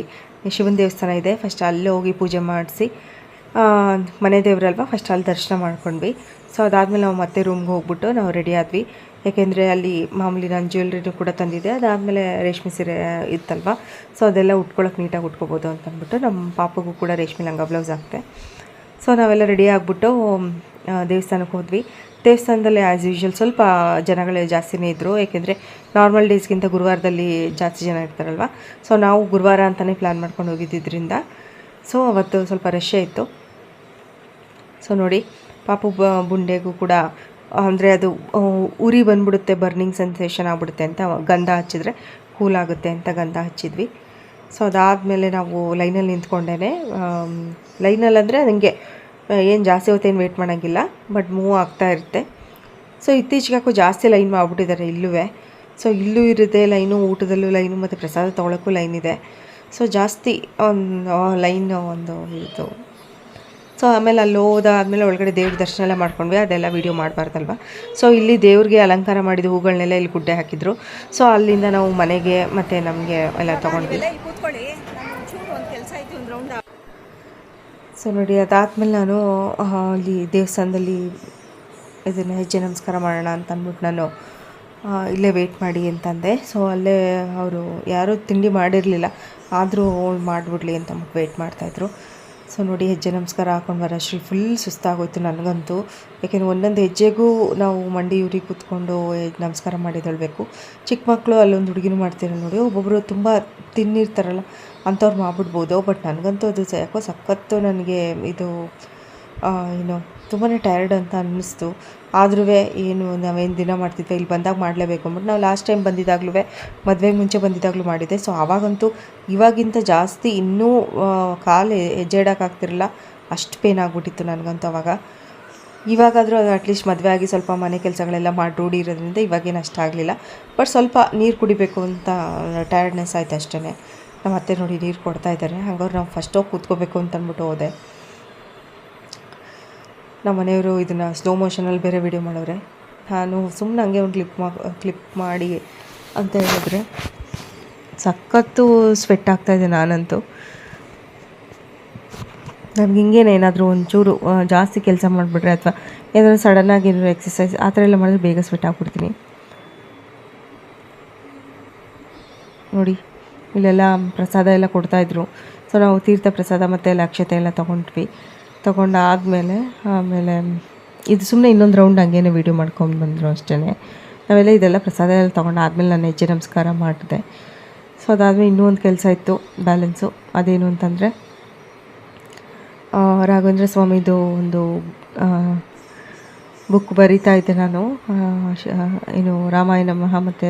ಶಿವನ ದೇವಸ್ಥಾನ ಇದೆ. ಫಸ್ಟ್ ಅಲ್ಲೇ ಹೋಗಿ ಪೂಜೆ ಮಾಡಿಸಿ ಮನೆ ದೇವರಲ್ವಾ ಫಸ್ಟ್ ಅಲ್ಲಿ ದರ್ಶನ ಮಾಡ್ಕೊಂಡ್ವಿ. ಸೊ ಅದಾದಮೇಲೆ ನಾವು ಮತ್ತೆ ರೂಮ್ಗೆ ಹೋಗ್ಬಿಟ್ಟು ನಾವು ರೆಡಿ ಆದ್ವಿ. ಯಾಕೆಂದರೆ ಅಲ್ಲಿ ಮಾಮೂಲಿ ನಾನು ಜ್ಯುವೆಲ್ರಿನೂ ಕೂಡ ತಂದಿದ್ದೆ. ಅದಾದಮೇಲೆ ರೇಷ್ಮೆ ಸೀರೆ ಇತ್ತಲ್ವ? ಸೊ ಅದೆಲ್ಲ ಉಟ್ಕೊಳ್ಳೋಕೆ ನೀಟಾಗಿ ಉಟ್ಕೋಬೋದು ಅಂತ ಅಂದ್ಬಿಟ್ಟು ನಮ್ಮ ಪಾಪಗೂ ಕೂಡ ರೇಷ್ಮೆ ಲಂಗ ಬ್ಲೌಸ್ ಹಾಕ್ತೆ ಸೊ ನಾವೆಲ್ಲ ರೆಡಿ ಆಗಿಬಿಟ್ಟು ದೇವಸ್ಥಾನಕ್ಕೆ ಹೋದ್ವಿ. ದೇವಸ್ಥಾನದಲ್ಲಿ ಆ್ಯಸ್ ಯೂಶ್ವಲ್ ಸ್ವಲ್ಪ ಜನಗಳೇ ಜಾಸ್ತಿನೇ ಇದ್ದರು ಏಕೆಂದರೆ ನಾರ್ಮಲ್ ಡೇಸ್ಗಿಂತ ಗುರುವಾರದಲ್ಲಿ ಜಾಸ್ತಿ ಜನ ಇರ್ತಾರಲ್ವ? ಸೊ ನಾವು ಗುರುವಾರ ಅಂತಲೇ ಪ್ಲ್ಯಾನ್ ಮಾಡ್ಕೊಂಡು ಹೋಗಿದ್ದಿದ್ದರಿಂದ ಸೊ ಅವತ್ತು ಸ್ವಲ್ಪ ರಶ್ಶೇ ಇತ್ತು ಸೊ ನೋಡಿ, ಪಾಪು ಬುಂಡೆಗೂ ಕೂಡ ಅಂದರೆ ಅದು ಉರಿ ಬಂದ್ಬಿಡುತ್ತೆ ಬರ್ನಿಂಗ್ ಸೆನ್ಸೇಷನ್ ಆಗ್ಬಿಡುತ್ತೆ ಅಂತ ಗಂಧ ಹಚ್ಚಿದ್ರೆ ಕೂಲ್ ಆಗುತ್ತೆ ಅಂತ ಗಂಧ ಹಚ್ಚಿದ್ವಿ. ಸೊ ಅದಾದಮೇಲೆ ನಾವು ಲೈನಲ್ಲಿ ನಿಂತ್ಕೊಂಡೇ ಲೈನಲ್ಲಿ ಅಂದರೆ ನನಗೆ ಏನು ಜಾಸ್ತಿ ಹೊತ್ತೇನು ವೆಯ್ಟ್ ಮಾಡೋಂಗಿಲ್ಲ ಬಟ್ ಮೂವ್ ಆಗ್ತಾ ಇರುತ್ತೆ. ಸೊ ಇತ್ತೀಚೆಗೆ ಯಾಕೋ ಜಾಸ್ತಿ ಲೈನ್ ಮಾಡಿಬಿಟ್ಟಿದ್ದಾರೆ ಇಲ್ಲೂ ಸೊ ಇಲ್ಲೂ ಇರುತ್ತೆ ಲೈನು, ಊಟದಲ್ಲೂ ಲೈನು, ಮತ್ತು ಪ್ರಸಾದ ತೊಗೊಳಕ್ಕೂ ಲೈನ್ ಇದೆ. ಸೊ ಜಾಸ್ತಿ ಒಂದು ಲೈನ್ ಒಂದು ಇದು ಸೊ ಆಮೇಲೆ ಅಲ್ಲಿ ಹೋದಾದ್ಮೇಲೆ ಒಳಗಡೆ ದೇವ್ರ ದರ್ಶನ ಎಲ್ಲ ಮಾಡ್ಕೊಂಡ್ವಿ ಅದೆಲ್ಲ ವೀಡಿಯೋ ಮಾಡಬಾರ್ದಲ್ವ? ಸೊ ಇಲ್ಲಿ ದೇವ್ರಿಗೆ ಅಲಂಕಾರ ಮಾಡಿದ ಹೂಗಳನ್ನೆಲ್ಲ ಇಲ್ಲಿ ಗುಡ್ಡೆ ಹಾಕಿದ್ರು. ಸೊ ಅಲ್ಲಿಂದ ನಾವು ಮನೆಗೆ ಮತ್ತು ನಮಗೆ ಎಲ್ಲ ತೊಗೊಂಡ್ವಿ. ಸೊ ನೋಡಿ ಅದಾದ್ಮೇಲೆ ನಾನು ಅಲ್ಲಿ ದೇವಸ್ಥಾನದಲ್ಲಿ ಇದನ್ನು ಹೆಜ್ಜೆ ನಮಸ್ಕಾರ ಮಾಡೋಣ ಅಂತ ಅಂದ್ಬಿಟ್ಟು ನಾನು ಇಲ್ಲೇ ವೆಯ್ಟ್ ಮಾಡಿ ಅಂತಂದೆ. ಸೊ ಅಲ್ಲೇ ಅವರು ಯಾರೂ ತಿಂಡಿ ಮಾಡಿರಲಿಲ್ಲ ಆದರೂ ಮಾಡಿಬಿಡ್ಲಿ ಅಂತ ಅಂದ್ಬಿಟ್ಟು ವೆಯ್ಟ್ ಮಾಡ್ತಾಯಿದ್ರು ಸೊ ನೋಡಿ ಹೆಜ್ಜೆ ನಮಸ್ಕಾರ ಹಾಕೊಂಡು ಬರೋಷ್ಟ್ರಿ ಫುಲ್ ಸುಸ್ತಾಗೋಯ್ತು ನನಗಂತೂ. ಯಾಕೆಂದರೆ ಒಂದೊಂದು ಹೆಜ್ಜೆಗೂ ನಾವು ಮಂಡಿ ಇವ್ರಿಗೆ ಕೂತ್ಕೊಂಡು ನಮಸ್ಕಾರ ಮಾಡಿದಳ್ಬೇಕು. ಚಿಕ್ಕ ಮಕ್ಕಳು ಅಲ್ಲೊಂದು ಹುಡುಗಿನೂ ಮಾಡ್ತೀರ ನೋಡಿ ಒಬ್ಬೊಬ್ಬರು ತುಂಬ ತಿನ್ನಿರ್ತಾರಲ್ಲ ಅಂಥವ್ರು ಮಾಡ್ಬಿಡ್ಬೋದು. ಬಟ್ ನನಗಂತೂ ಅದು ಯಾಕೋ ಸಖತ್ತು ನನಗೆ ಇದು ಏನು ತುಂಬಾ ಟಯರ್ಡ್ ಅಂತ ಅನ್ನಿಸ್ತು. ಆದ್ರೂ ಏನು ನಾವೇನು ದಿನ ಮಾಡ್ತಿದ್ವಿ, ಇಲ್ಲಿ ಬಂದಾಗ ಮಾಡಲೇಬೇಕು ಅಂದ್ಬಿಟ್ಟು ನಾವು ಲಾಸ್ಟ್ ಟೈಮ್ ಬಂದಿದ್ದಾಗ್ಲೂ ಮದುವೆಗೆ ಮುಂಚೆ ಬಂದಿದ್ದಾಗಲೂ ಮಾಡಿದ್ದೆ. ಸೊ ಆವಾಗಂತೂ ಇವಾಗಿಂತ ಜಾಸ್ತಿ ಇನ್ನೂ ಕಾಲು ಹೆಜ್ಜೆಡೋಕ್ಕಾಗ್ತಿರಲಿಲ್ಲ ಅಷ್ಟು ಪೇನ್ ಆಗಿಬಿಟ್ಟಿತ್ತು ನನಗಂತೂ ಅವಾಗ. ಇವಾಗಾದರೂ ಅದು ಅಟ್ಲೀಸ್ಟ್ ಮದುವೆ ಆಗಿ ಸ್ವಲ್ಪ ಮನೆ ಕೆಲಸಗಳೆಲ್ಲ ಮಾಡಿ ರೂಢಿ ಇರೋದ್ರಿಂದ ಇವಾಗೇನು ಅಷ್ಟು ಆಗಲಿಲ್ಲ. ಬಟ್ ಸ್ವಲ್ಪ ನೀರು ಕುಡಿಬೇಕು ಅಂತ ಟಯರ್ಡ್ನೆಸ್ ಆಯ್ತು ಅಷ್ಟೇ ನಮ್ಮ ಅತ್ತೆ ನೋಡಿ ನೀರು ಕೊಡ್ತಾ ಇದ್ದಾರೆ. ಹಾಗಾದ್ರೆ ನಾವು ಫಸ್ಟ್ ಹೋಗಿ ಕೂತ್ಕೋಬೇಕು ಅಂತ ಅಂದ್ಬಿಟ್ಟು ಹೋದೆ. ನಮ್ಮ ಮನೆಯವರು ಇದನ್ನು ಸ್ಲೋ ಮೋಷನಲ್ಲಿ ಬೇರೆ ವಿಡಿಯೋ ಮಾಡವ್ರೆ ನಾನು ಸುಮ್ಮನೆ ಹಂಗೆ ಒಂದು ಕ್ಲಿಪ್ ಮಾ ಕ್ಲಿಪ್ ಮಾಡಿ ಅಂತ ಹೇಳಿದ್ರೆ ಸಖತ್ತು ಸ್ವೆಟ್ ಆಗ್ತಾಯಿದೆ ನಾನಂತೂ. ನನಗೆ ಹಿಂಗೇನು ಏನಾದರೂ ಒಂಚೂರು ಜಾಸ್ತಿ ಕೆಲಸ ಮಾಡಿಬಿಟ್ರೆ ಅಥವಾ ಏನಾದರೂ ಸಡನ್ನಾಗಿ ಏನಾದರೂ ಎಕ್ಸಸೈಸ್ ಆ ಥರ ಎಲ್ಲ ಮಾಡಿದ್ರೆ ಬೇಗ ಸ್ವೆಟ್ ಆಗ್ಬಿಡ್ತೀನಿ. ನೋಡಿ, ಇಲ್ಲೆಲ್ಲ ಪ್ರಸಾದ ಎಲ್ಲ ಕೊಡ್ತಾಯಿದ್ರು ಸೊ ನಾವು ತೀರ್ಥ ಪ್ರಸಾದ ಮತ್ತು ಎಲ್ಲ ಎಲ್ಲ ತೊಗೊಂಡ್ವಿ. ತೊಗೊಂಡಾದಮೇಲೆ, ಆಮೇಲೆ ಇದು ಸುಮ್ಮನೆ ಇನ್ನೊಂದು ರೌಂಡ್ ಹಂಗೇನೆ ವೀಡಿಯೋ ಮಾಡ್ಕೊಂಡು ಬಂದರು ಅಷ್ಟೇ ನಾವೆಲ್ಲ ಇದೆಲ್ಲ ಪ್ರಸಾದ ಎಲ್ಲ ತೊಗೊಂಡಾದ್ಮೇಲೆ ನಾನು ಹೆಜ್ಜೆ ನಮಸ್ಕಾರ ಮಾಡಿದೆ. ಸೊ ಅದಾದಮೇಲೆ ಇನ್ನೂ ಒಂದು ಕೆಲಸ ಇತ್ತು ಬ್ಯಾಲೆನ್ಸು ಅದೇನು ಅಂತಂದರೆ ರಾಘವೇಂದ್ರ ಸ್ವಾಮಿದು ಒಂದು ಬುಕ್ ಬರಿತಾ ಇದ್ದೆ ನಾನು. ಏನು ರಾಮಾಯಣ ನಮಃ ಮತ್ತು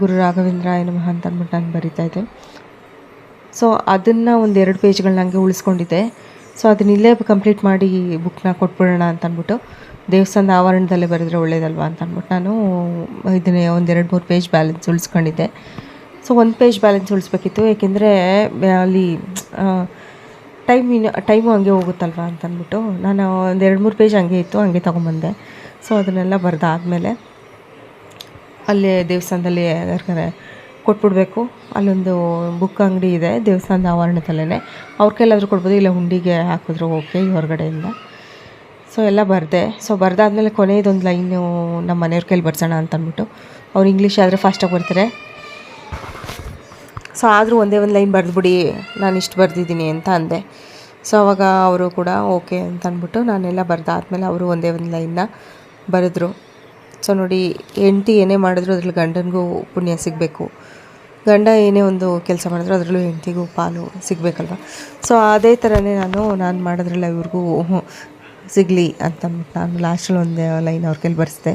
ಗುರು ರಾಘವೇಂದ್ರಾಯ ನಮಃ ಅಂತ ಅಂದ್ಬಿಟ್ಟು ನಾನು ಬರಿತಾ ಇದ್ದೆ. ಸೊ ಅದನ್ನು ಒಂದು ಎರಡು ಪೇಜ್ಗಳನ್ನ ಹಂಗೆ ಉಳಿಸ್ಕೊಂಡಿದ್ದೆ. ಸೊ ಅದನ್ನ ಇಲ್ಲೇ ಕಂಪ್ಲೀಟ್ ಮಾಡಿ ಬುಕ್ನ ಕೊಟ್ಬಿಡೋಣ ಅಂತ ಅಂದ್ಬಿಟ್ಟು ದೇವಸ್ಥಾನದ ಆವರಣದಲ್ಲೇ ಬರೆದ್ರೆ ಒಳ್ಳೇದಲ್ವಾ ಅಂತ ಅಂದ್ಬಿಟ್ಟು ನಾನು ಇದನ್ನೇ ಒಂದು ಎರಡು ಮೂರು ಪೇಜ್ ಬ್ಯಾಲೆನ್ಸ್ ಉಳಿಸ್ಕೊಂಡಿದ್ದೆ. ಸೊ ಒಂದು ಪೇಜ್ ಬ್ಯಾಲೆನ್ಸ್ ಉಳಿಸ್ಬೇಕಿತ್ತು. ಏಕೆಂದರೆ ಅಲ್ಲಿ ಟೈಮ್ ಇನ್ನು ಟೈಮು ಹಂಗೆ ಹೋಗುತ್ತಲ್ವ ಅಂತ ಅಂದ್ಬಿಟ್ಟು ನಾನು ಒಂದು ಎರಡು ಮೂರು ಪೇಜ್ ಹಂಗೆ ಇತ್ತು, ಹಂಗೆ ತೊಗೊಂಬಂದೆ. ಸೊ ಅದನ್ನೆಲ್ಲ ಬರೆದಾದ್ಮೇಲೆ ಅಲ್ಲೇ ದೇವಸ್ಥಾನದಲ್ಲಿ ಯಾರ್ಗಾರೆ ಕೊಟ್ಬಿಡ್ಬೇಕು. ಅಲ್ಲೊಂದು ಬುಕ್ ಅಂಗಡಿ ಇದೆ, ದೇವಸ್ಥಾನದ ಆವರಣದಲ್ಲೇ ಅವ್ರ ಕೈಲಾದರೂ ಕೊಡ್ಬೋದು, ಇಲ್ಲ ಹುಂಡಿಗೆ ಹಾಕಿದ್ರು ಓಕೆ ಹೊರಗಡೆಯಿಂದ. ಸೊ ಎಲ್ಲ ಬರೆದೆ. ಸೊ ಬರೆದಾದ್ಮೇಲೆ ಕೊನೆಯದೊಂದು ಲೈನು ನಮ್ಮ ಮನೆಯವ್ರ ಕೈಲಿ ಬರ್ಸೋಣ ಅಂತ ಅಂದ್ಬಿಟ್ಟು ಅವ್ರು ಇಂಗ್ಲೀಷ್ ಆದರೆ ಫಾಸ್ಟಾಗಿ ಬರ್ತಾರೆ. ಸೊ ಆದರೂ ಒಂದೇ ಒಂದು ಲೈನ್ ಬರೆದ್ಬಿಡಿ, ನಾನು ಇಷ್ಟು ಬರೆದಿದ್ದೀನಿ ಅಂತ ಅಂದೆ. ಸೊ ಅವಾಗ ಅವರು ಕೂಡ ಓಕೆ ಅಂತ ಅಂದ್ಬಿಟ್ಟು ನಾನೆಲ್ಲ ಬರೆದಾದ್ಮೇಲೆ ಅವರು ಒಂದೇ ಒಂದು ಲೈನ್ನ ಬರೆದ್ರು. ಸೊ ನೋಡಿ, ಹೆಂಡ್ತಿ ಏನೇ ಮಾಡಿದ್ರು ಅದ್ರಲ್ಲಿ ಗಂಡನಿಗೂ ಪುಣ್ಯ ಸಿಗಬೇಕು. ಗಂಡ ಏನೇ ಒಂದು ಕೆಲಸ ಮಾಡಿದ್ರು ಅದರಲ್ಲೂ ಹೆಂಡತಿಗೂ ಪಾಲು ಸಿಗಬೇಕಲ್ವ? ಸೊ ಅದೇ ಥರನೇ ನಾನು ನಾನು ಮಾಡೋದ್ರಲ್ಲ ಇವ್ರಿಗೂ ಸಿಗಲಿ ಅಂತಂದ್ಬಿಟ್ಟು ನಾನು ಲಾಸ್ಟಲ್ಲಿ ಒಂದು ಲೈನ್ ಅವ್ರ ಕೈಲಿ ಬರೆಸ್ದೆ.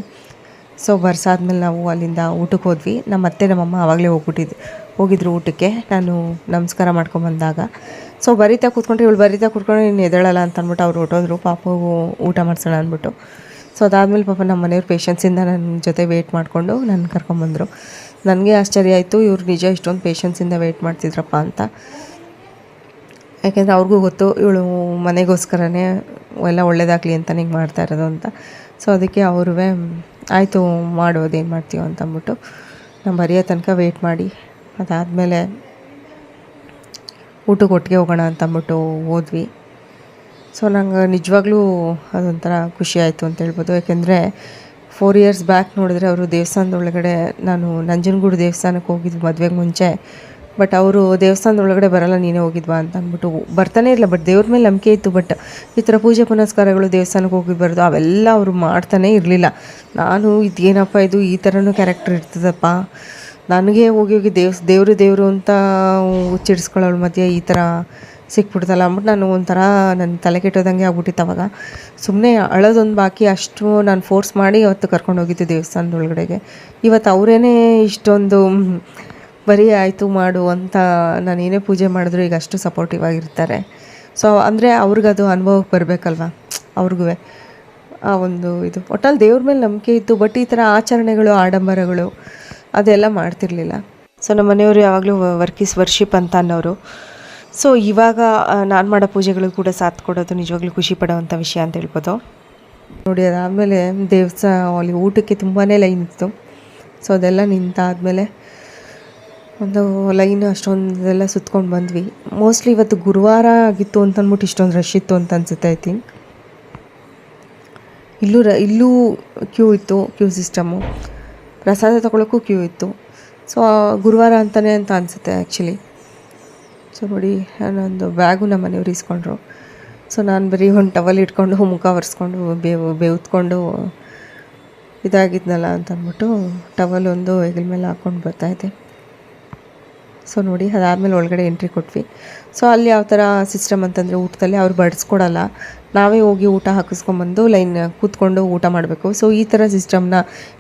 ಸೊ ಬರ್ಸಾದ್ಮೇಲೆ ನಾವು ಅಲ್ಲಿಂದ ಊಟಕ್ಕೆ ಹೋದ್ವಿ. ನಮ್ಮ ಅತ್ತೆ ನಮ್ಮಮ್ಮ ಆವಾಗಲೇ ಹೋಗ್ಬಿಟ್ಟಿದ್ದು ಹೋಗಿದ್ರು ಊಟಕ್ಕೆ. ನಾನು ನಮಸ್ಕಾರ ಮಾಡ್ಕೊಂಬಂದಾಗ ಸೊ ಬರಿತಾ ಕೂತ್ಕೊಂಡ್ರೆ ಇವಳು ಬರಿತಾ ಕೂತ್ಕೊಂಡ್ರೆ ನೀನು ಎದಳಲ್ಲ ಅಂತ ಅಂದ್ಬಿಟ್ಟು ಅವ್ರು ಹೊಟ್ಟೋದ್ರು ಪಾಪಗೂ ಊಟ ಮಾಡಿಸೋಣ ಅಂದ್ಬಿಟ್ಟು. ಸೊ ಅದಾದಮೇಲೆ ಪಾಪ ನಮ್ಮ ಮನೆಯವ್ರ ಪೇಷನ್ಸಿಂದ ನನ್ನ ಜೊತೆ ವೆಯ್ಟ್ ಮಾಡಿಕೊಂಡು ನನ್ನ ಕರ್ಕೊಂಬಂದರು ನನಗೆ ಆಶ್ಚರ್ಯ ಆಯಿತು, ಇವ್ರು ನಿಜ ಇಷ್ಟೊಂದು ಪೇಷನ್ಸಿಂದ ವೆಯ್ಟ್ ಮಾಡ್ತಿದ್ರಪ್ಪ ಅಂತ. ಯಾಕೆಂದರೆ ಅವ್ರಿಗೂ ಗೊತ್ತು, ಇವಳು ಮನೆಗೋಸ್ಕರನೇ ಎಲ್ಲ ಒಳ್ಳೇದಾಗಲಿ ಅಂತ ಹಿಂಗೆ ಮಾಡ್ತಾ ಇರೋದು ಅಂತ. ಸೊ ಅದಕ್ಕೆ ಅವ್ರೂ ಆಯಿತು ಮಾಡೋದೇನು ಮಾಡ್ತೀವೋ ಅಂತಂದ್ಬಿಟ್ಟು ನಮ್ಮ ಬರೆಯೋ ತನಕ ವೆಯ್ಟ್ ಮಾಡಿ. ಅದಾದಮೇಲೆ ಊಟಕ್ಕೆ ಒಟ್ಟಿಗೆ ಹೋಗೋಣ ಅಂತ ಅಂದ್ಬಿಟ್ಟು ಹೋದ್ವಿ. ಸೊ ನಂಗೆ ನಿಜವಾಗ್ಲೂ ಅದೊಂಥರ ಖುಷಿ ಆಯಿತು ಅಂತ ಹೇಳ್ಬೋದು. ಯಾಕೆಂದರೆ ಫೋರ್ ಇಯರ್ಸ್ ಬ್ಯಾಕ್ ನೋಡಿದ್ರೆ ಅವರು ದೇವಸ್ಥಾನದ ಒಳಗಡೆ ನಾನು ನಂಜನಗೂಡು ದೇವಸ್ಥಾನಕ್ಕೆ ಹೋಗಿದ್ವಿ ಮದುವೆಗೆ ಮುಂಚೆ. ಬಟ್ ಅವರು ದೇವಸ್ಥಾನದ ಒಳಗಡೆ ಬರಲ್ಲ, ನೀನೇ ಹೋಗಿದ್ವಾ ಅಂತ ಅಂದ್ಬಿಟ್ಟು ಬರ್ತಾನೆ ಇರಲಿಲ್ಲ. ಬಟ್ ದೇವ್ರ ಮೇಲೆ ನಂಬಿಕೆ ಇತ್ತು. ಬಟ್ ಈ ಥರ ಪೂಜೆ ಪುನಸ್ಕಾರಗಳು ದೇವಸ್ಥಾನಕ್ಕೆ ಹೋಗಿ ಬರೋದು, ಅವೆಲ್ಲ ಅವರು ಮಾಡ್ತಾನೇ ಇರಲಿಲ್ಲ. ನಾನು ಇದೇನಪ್ಪ ಇದು? ಈ ಥರನೂ ಕ್ಯಾರೆಕ್ಟರ್ ಇರ್ತದಪ್ಪ. ನನಗೆ ಹೋಗಿ ಹೋಗಿ ದೇವ್ಸ್, ದೇವರು ದೇವರು ಅಂತ ಹುಚ್ಚಿಡ್ಸ್ಕೊಳ್ಳೋಳ ಮಧ್ಯೆ ಈ ಥರ ಸಿಕ್ಬಿಡ್ತಲ್ಲ ಅಂದ್ಬಿಟ್ಟು ನಾನು ಒಂಥರ ನನ್ನ ತಲೆ ಕೆಟ್ಟೋದಂಗೆ ಆಗ್ಬಿಟ್ಟಿತ್ತು ಅವಾಗ. ಸುಮ್ಮನೆ ಅಳೋದೊಂದು ಬಾಕಿ ಅಷ್ಟು ನಾನು ಫೋರ್ಸ್ ಮಾಡಿ ಅವತ್ತು ಕರ್ಕೊಂಡು ಹೋಗಿದ್ದು ದೇವಸ್ಥಾನದ ಒಳಗಡೆಗೆ ಇವತ್ತು ಅವರೇನೇ ಇಷ್ಟೊಂದು ಬರೀ ಆಯಿತು ಮಾಡು ಅಂತ ನಾನು ಏನೇ ಪೂಜೆ ಮಾಡಿದ್ರು ಈಗ ಅಷ್ಟು ಸಪೋರ್ಟಿವ್ ಆಗಿರ್ತಾರೆ. ಸೊ ಅಂದರೆ ಅವ್ರಿಗದು ಅನುಭವಕ್ಕೆ ಬರಬೇಕಲ್ವಾ? ಅವ್ರಿಗೂ ಆ ಒಂದು ಇದು. ಒಟ್ಟಲ್ಲಿ ದೇವ್ರ ಮೇಲೆ ನಂಬಿಕೆ ಇತ್ತು ಬಟ್ ಈ ಥರ ಆಚರಣೆಗಳು, ಆಡಂಬರಗಳು, ಅದೆಲ್ಲ ಮಾಡ್ತಿರ್ಲಿಲ್ಲ. ಸೊ ನಮ್ಮ ಮನೆಯವರು ಯಾವಾಗಲೂ ವರ್ಕಿಸ್ ವರ್ಷಿಪ್ ಅಂತ ಅನ್ನೋರು. ಸೊ ಇವಾಗ ನಾನು ಮಾಡೋ ಪೂಜೆಗಳು ಕೂಡ ಸಾಥ್ ಕೊಡೋದು ನಿಜವಾಗ್ಲೂ ಖುಷಿ ಪಡೋವಂಥ ವಿಷಯ ಅಂತ ಹೇಳ್ಬೋದು. ನೋಡಿ, ಅದಾದಮೇಲೆ ದೇವಸ್ಥಾನ ಅಲ್ಲಿ ಊಟಕ್ಕೆ ತುಂಬಾ ಲೈನ್ ಇತ್ತು. ಸೊ ಅದೆಲ್ಲ ನಿಂತಾದಮೇಲೆ ಒಂದು ಲೈನ್ ಅಷ್ಟೊಂದೆಲ್ಲ ಸುತ್ಕೊಂಡು ಬಂದ್ವಿ. ಮೋಸ್ಟ್ಲಿ ಇವತ್ತು ಗುರುವಾರ ಆಗಿತ್ತು ಅಂತ ಅಂದ್ಬಿಟ್ಟು ಇಷ್ಟೊಂದು ರಶ್ ಇತ್ತು ಅಂತ ಅನ್ಸುತ್ತೆ ಐ ಥಿಂಕ್ ಇಲ್ಲೂ ರ, ಇಲ್ಲೂ ಕ್ಯೂ ಇತ್ತು ಕ್ಯೂ ಸಿಸ್ಟಮು ಪ್ರಸಾದ ತಗೊಳ್ಳೋಕ್ಕೂ ಕ್ಯೂ ಇತ್ತು. ಸೊ ಗುರುವಾರ ಅಂತಲೇ ಅಂತ ಅನಿಸುತ್ತೆ ಆ್ಯಕ್ಚುಲಿ ಸೊ ನೋಡಿ ನಾನೊಂದು ಬ್ಯಾಗು ನಮ್ಮ ಮನೆಯವ್ರು ಇಸ್ಕೊಂಡ್ರು. ಸೊ ನಾನು ಬರೀ ಒಂದು ಟವಲ್ ಇಟ್ಕೊಂಡು, ಮುಖ ಒರೆಸ್ಕೊಂಡು, ಬೇವು, ಬೇವುತ್ಕೊಂಡು ಇದಾಗಿದ್ನಲ್ಲ ಅಂತ ಅಂದ್ಬಿಟ್ಟು ಟವಲ್ ಒಂದು ಹೆಗಲ ಮೇಲೆ ಹಾಕ್ಕೊಂಡು ಬರ್ತಾಯಿದ್ದೆ ಸೊ ನೋಡಿ, ಅದಾದಮೇಲೆ ಒಳಗಡೆ ಎಂಟ್ರಿ ಕೊಟ್ವಿ. ಸೊ ಅಲ್ಲಿ ಯಾವ ಥರ ಸಿಸ್ಟಮ್ ಅಂತಂದರೆ ಊಟದಲ್ಲಿ ಅವ್ರು ಬಡಿಸ್ಕೊಡಲ್ಲ. ನಾವೇ ಹೋಗಿ ಊಟ ಹಾಕಿಸ್ಕೊಂಬಂದು ಲೈನ್ ಕೂತ್ಕೊಂಡು ಊಟ ಮಾಡಬೇಕು. ಸೊ ಈ ಥರ ಸಿಸ್ಟಮ್ನ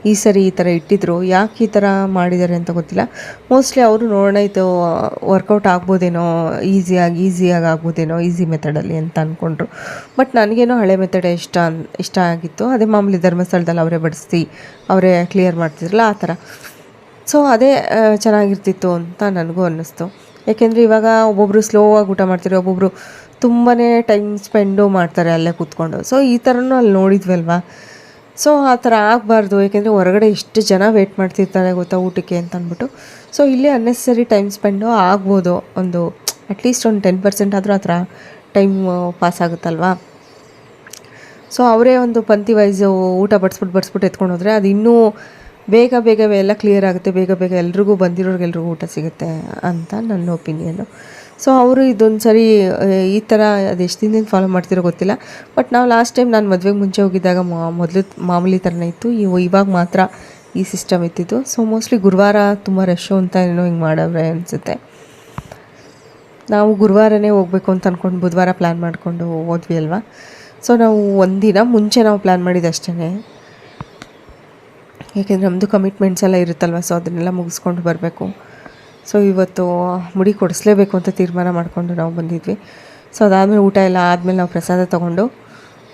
ಈ ಸರಿ ಈ ಥರ ಇಟ್ಟಿದ್ರು. ಯಾಕೆ ಈ ಥರ ಮಾಡಿದ್ದಾರೆ ಅಂತ ಗೊತ್ತಿಲ್ಲ. ಮೋಸ್ಟ್ಲಿ ಅವರು ನೋಡೋಣ ಇದು ವರ್ಕೌಟ್ ಆಗ್ಬೋದೇನೋ ಈಸಿಯಾಗಿ ಈಸಿಯಾಗಿ ಆಗ್ಬೋದೇನೋ ಈಸಿ ಮೆಥಡಲ್ಲಿ ಅಂತ ಅಂದ್ಕೊಂಡ್ರು ಬಟ್ ನನಗೇನೋ ಹಳೆ ಮೆಥಡೇ ಇಷ್ಟ ಇಷ್ಟ ಆಗಿತ್ತು. ಅದೇ ಮಾಮೂಲಿ ಧರ್ಮಸ್ಥಳದಲ್ಲಿ ಅವರೇ ಬಡಿಸಿ, ಅವರೇ ಕ್ಲಿಯರ್ ಮಾಡ್ತಿದ್ರಲ್ಲ, ಆ ಥರ ಸೊ ಅದೇ ಚೆನ್ನಾಗಿರ್ತಿತ್ತು ಅಂತ ನನಗೂ ಅನ್ನಿಸ್ತು. ಯಾಕೆಂದರೆ ಇವಾಗ ಒಬ್ಬೊಬ್ಬರು ಸ್ಲೋ ಆಗಿ ಊಟ ಮಾಡ್ತಾರೆ ಒಬ್ಬೊಬ್ಬರು ತುಂಬಾ ಟೈಮ್ ಸ್ಪೆಂಡು ಮಾಡ್ತಾರೆ ಅಲ್ಲೇ ಕೂತ್ಕೊಂಡು. ಸೊ ಈ ಥರನೂ ಅಲ್ಲಿ ನೋಡಿದ್ವಿ ಅಲ್ವಾ ಸೊ ಆ ಥರ ಆಗಬಾರ್ದು. ಏಕೆಂದರೆ ಹೊರಗಡೆ ಎಷ್ಟು ಜನ ವೆಯ್ಟ್ ಮಾಡ್ತಿರ್ತಾರೆ ಗೊತ್ತಾ ಊಟಕ್ಕೆ ಅಂತ ಅಂದ್ಬಿಟ್ಟು. ಸೊ ಇಲ್ಲೇ ಅನ್ನೆಸರಿ ಟೈಮ್ ಸ್ಪೆಂಡು ಆಗ್ಬೋದು. ಒಂದು ಅಟ್ಲೀಸ್ಟ್ ಒಂದು ಟೆನ್ ಪರ್ಸೆಂಟ್ ಆದರೂ ಆ ಥರ ಟೈಮ್ ಪಾಸ್ ಆಗುತ್ತಲ್ವಾ? ಸೊ ಅವರೇ ಒಂದು ಪಂಕ್ತಿ ವೈಸು ಊಟ ಬಡಿಸ್ಬಿಟ್ಟು ಬಡಿಸ್ಬಿಟ್ಟು ಎತ್ಕೊಂಡು ಹೋದರೆ ಅದು ಇನ್ನೂ ಬೇಗ ಬೇಗ ಎಲ್ಲ ಕ್ಲಿಯರ್ ಆಗುತ್ತೆ, ಬೇಗ ಬೇಗ ಎಲ್ರಿಗೂ ಬಂದಿರೋರಿಗೆಲ್ರಿಗೂ ಊಟ ಸಿಗುತ್ತೆ ಅಂತ ನನ್ನ ಒಪಿನಿಯನ್ನು ಸೊ ಅವರು ಇದೊಂದು ಸರಿ ಈ ಥರ ಅದು ಎಷ್ಟು ದಿನದಿಂದ ಫಾಲೋ ಮಾಡ್ತಿರೋ ಗೊತ್ತಿಲ್ಲ. ಬಟ್ ನಾವು ಲಾಸ್ಟ್ ಟೈಮ್ ನಾನು ಮದುವೆಗೆ ಮುಂಚೆ ಹೋಗಿದ್ದಾಗ ಮೊದಲು ಮಾಮೂಲಿ ಥರನೇ ಇತ್ತು. ಇವ ಇವಾಗ ಮಾತ್ರ ಈ ಸಿಸ್ಟಮ್ ಇತ್ತಿತ್ತು ಸೊ ಮೋಸ್ಟ್ಲಿ ಗುರುವಾರ ತುಂಬ ರಶ್ಶು ಅಂತ ಏನೋ ಹಿಂಗೆ ಮಾಡವ್ರೆ ಅನಿಸುತ್ತೆ. ನಾವು ಗುರುವಾರನೇ ಹೋಗಬೇಕು ಅಂತ ಅಂದ್ಕೊಂಡು ಬುಧವಾರ ಪ್ಲ್ಯಾನ್ ಮಾಡಿಕೊಂಡು ಹೋದ್ವಿ ಅಲ್ವಾ? ಸೊ ನಾವು ಒಂದಿನ ಮುಂಚೆ ನಾವು ಪ್ಲ್ಯಾನ್ ಮಾಡಿದ್ದು ಅಷ್ಟೇ ಏಕೆಂದರೆ ನಮ್ಮದು ಕಮಿಟ್ಮೆಂಟ್ಸ್ ಎಲ್ಲ ಇರುತ್ತಲ್ವ ಸೊ ಅದನ್ನೆಲ್ಲ ಮುಗಿಸ್ಕೊಂಡು ಬರಬೇಕು. ಸೊ ಇವತ್ತು ಮುಡಿ ಕೊಡಿಸ್ಲೇಬೇಕು ಅಂತ ತೀರ್ಮಾನ ಮಾಡಿಕೊಂಡು ನಾವು ಬಂದಿದ್ವಿ. ಸೊ ಅದಾದಮೇಲೆ ಊಟ ಎಲ್ಲ ಆದಮೇಲೆ ನಾವು ಪ್ರಸಾದ ತೊಗೊಂಡು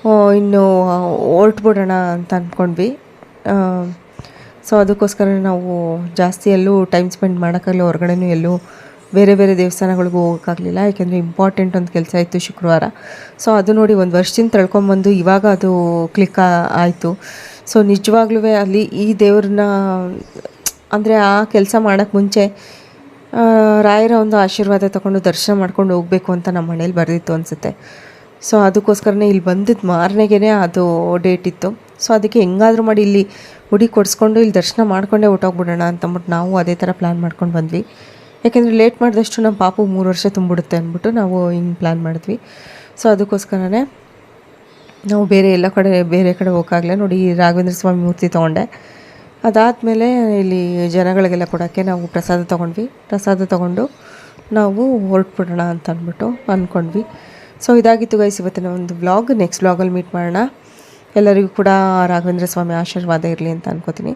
ಇನ್ನೂ ಇನ್ನು ಹೊರ್ಟ್ಬಿಡೋಣ ಅಂತ ಅಂದ್ಕೊಂಡ್ವಿ ಸೊ ಅದಕ್ಕೋಸ್ಕರ ನಾವು ಜಾಸ್ತಿ ಎಲ್ಲೂ ಟೈಮ್ ಸ್ಪೆಂಡ್ ಮಾಡೋಕ್ಕಾಗಲಿ ಹೊರಗಡೆನೂ ಎಲ್ಲೂ ಬೇರೆ ಬೇರೆ ದೇವಸ್ಥಾನಗಳಿಗೂ ಹೋಗೋಕ್ಕಾಗಲಿಲ್ಲ ಯಾಕೆಂದರೆ ಇಂಪಾರ್ಟೆಂಟ್ ಒಂದು ಕೆಲಸ ಇತ್ತು ಶುಕ್ರವಾರ. ಸೊ ಅದು ನೋಡಿ ಒಂದು ವರ್ಷದಿಂದ ತಳ್ಕೊಂಬಂದು ಇವಾಗ ಅದು ಕ್ಲಿಕ್ ಆಯಿತು. ಸೊ ನಿಜವಾಗ್ಲೂ ಅಲ್ಲಿ ಈ ದೇವ್ರನ್ನ, ಅಂದರೆ ಆ ಕೆಲಸ ಮಾಡೋಕ್ಕೆ ಮುಂಚೆ ರಾಯರ ಒಂದು ಆಶೀರ್ವಾದ ತಗೊಂಡು ದರ್ಶನ ಮಾಡ್ಕೊಂಡು ಹೋಗಬೇಕು ಅಂತ ನಮ್ಮ ಮನೇಲಿ ಬರೆದಿತ್ತು ಅನಿಸುತ್ತೆ. ಸೊ ಅದಕ್ಕೋಸ್ಕರನೇ ಇಲ್ಲಿ ಬಂದಿದ್ದು ಮಾರನೆಗೆ ಅದು ಡೇಟ್ ಇತ್ತು. ಸೊ ಅದಕ್ಕೆ ಹೆಂಗಾದರೂ ಮಾಡಿ ಇಲ್ಲಿ ಹುಡಿ ಕೊಡಿಸ್ಕೊಂಡು ಇಲ್ಲಿ ದರ್ಶನ ಮಾಡ್ಕೊಂಡೇ ಹೊಟ್ಟೋಗ್ಬಿಡೋಣ ಅಂತಂದ್ಬಿಟ್ಟು ನಾವು ಅದೇ ಥರ ಪ್ಲ್ಯಾನ್ ಮಾಡ್ಕೊಂಡು ಬಂದ್ವಿ. ಯಾಕೆಂದರೆ ಲೇಟ್ ಮಾಡಿದಷ್ಟು ನಮ್ಮ ಪಾಪು ಮೂರು ವರ್ಷ ತುಂಬಿಡುತ್ತೆ ಅಂದ್ಬಿಟ್ಟು ನಾವು ಹಿಂಗೆ ಪ್ಲ್ಯಾನ್ ಮಾಡಿದ್ವಿ. ಸೊ ಅದಕ್ಕೋಸ್ಕರನೇ ನಾವು ಬೇರೆ ಎಲ್ಲ ಕಡೆ, ಬೇರೆ ಕಡೆ ಹೋಗೋಕ್ಕಾಗಲ್ಲ ನೋಡಿ ಈ ರಾಘವೇಂದ್ರ ಸ್ವಾಮಿ ಮೂರ್ತಿ ತೊಗೊಂಡೆ. ಅದಾದಮೇಲೆ ಇಲ್ಲಿ ಜನಗಳಿಗೆಲ್ಲ ಕೊಡೋಕ್ಕೆ ನಾವು ಪ್ರಸಾದ ತೊಗೊಂಡ್ವಿ. ಪ್ರಸಾದ ತೊಗೊಂಡು ನಾವು ಹೊರಟ್ಬಿಡೋಣ ಅಂತ ಅಂದ್ಬಿಟ್ಟು ಅಂದ್ಕೊಂಡ್ವಿ. ಸೊ ಇದಾಗಿತ್ತು ಗೈಸ್ ಇವತ್ತಿನ ಒಂದು ಬ್ಲಾಗ್ ನೆಕ್ಸ್ಟ್ ಬ್ಲಾಗಲ್ಲಿ ಮೀಟ್ ಮಾಡೋಣ. ಎಲ್ಲರಿಗೂ ಕೂಡ ರಾಘವೇಂದ್ರ ಸ್ವಾಮಿ ಆಶೀರ್ವಾದ ಇರಲಿ ಅಂತ ಅನ್ಕೋತೀನಿ.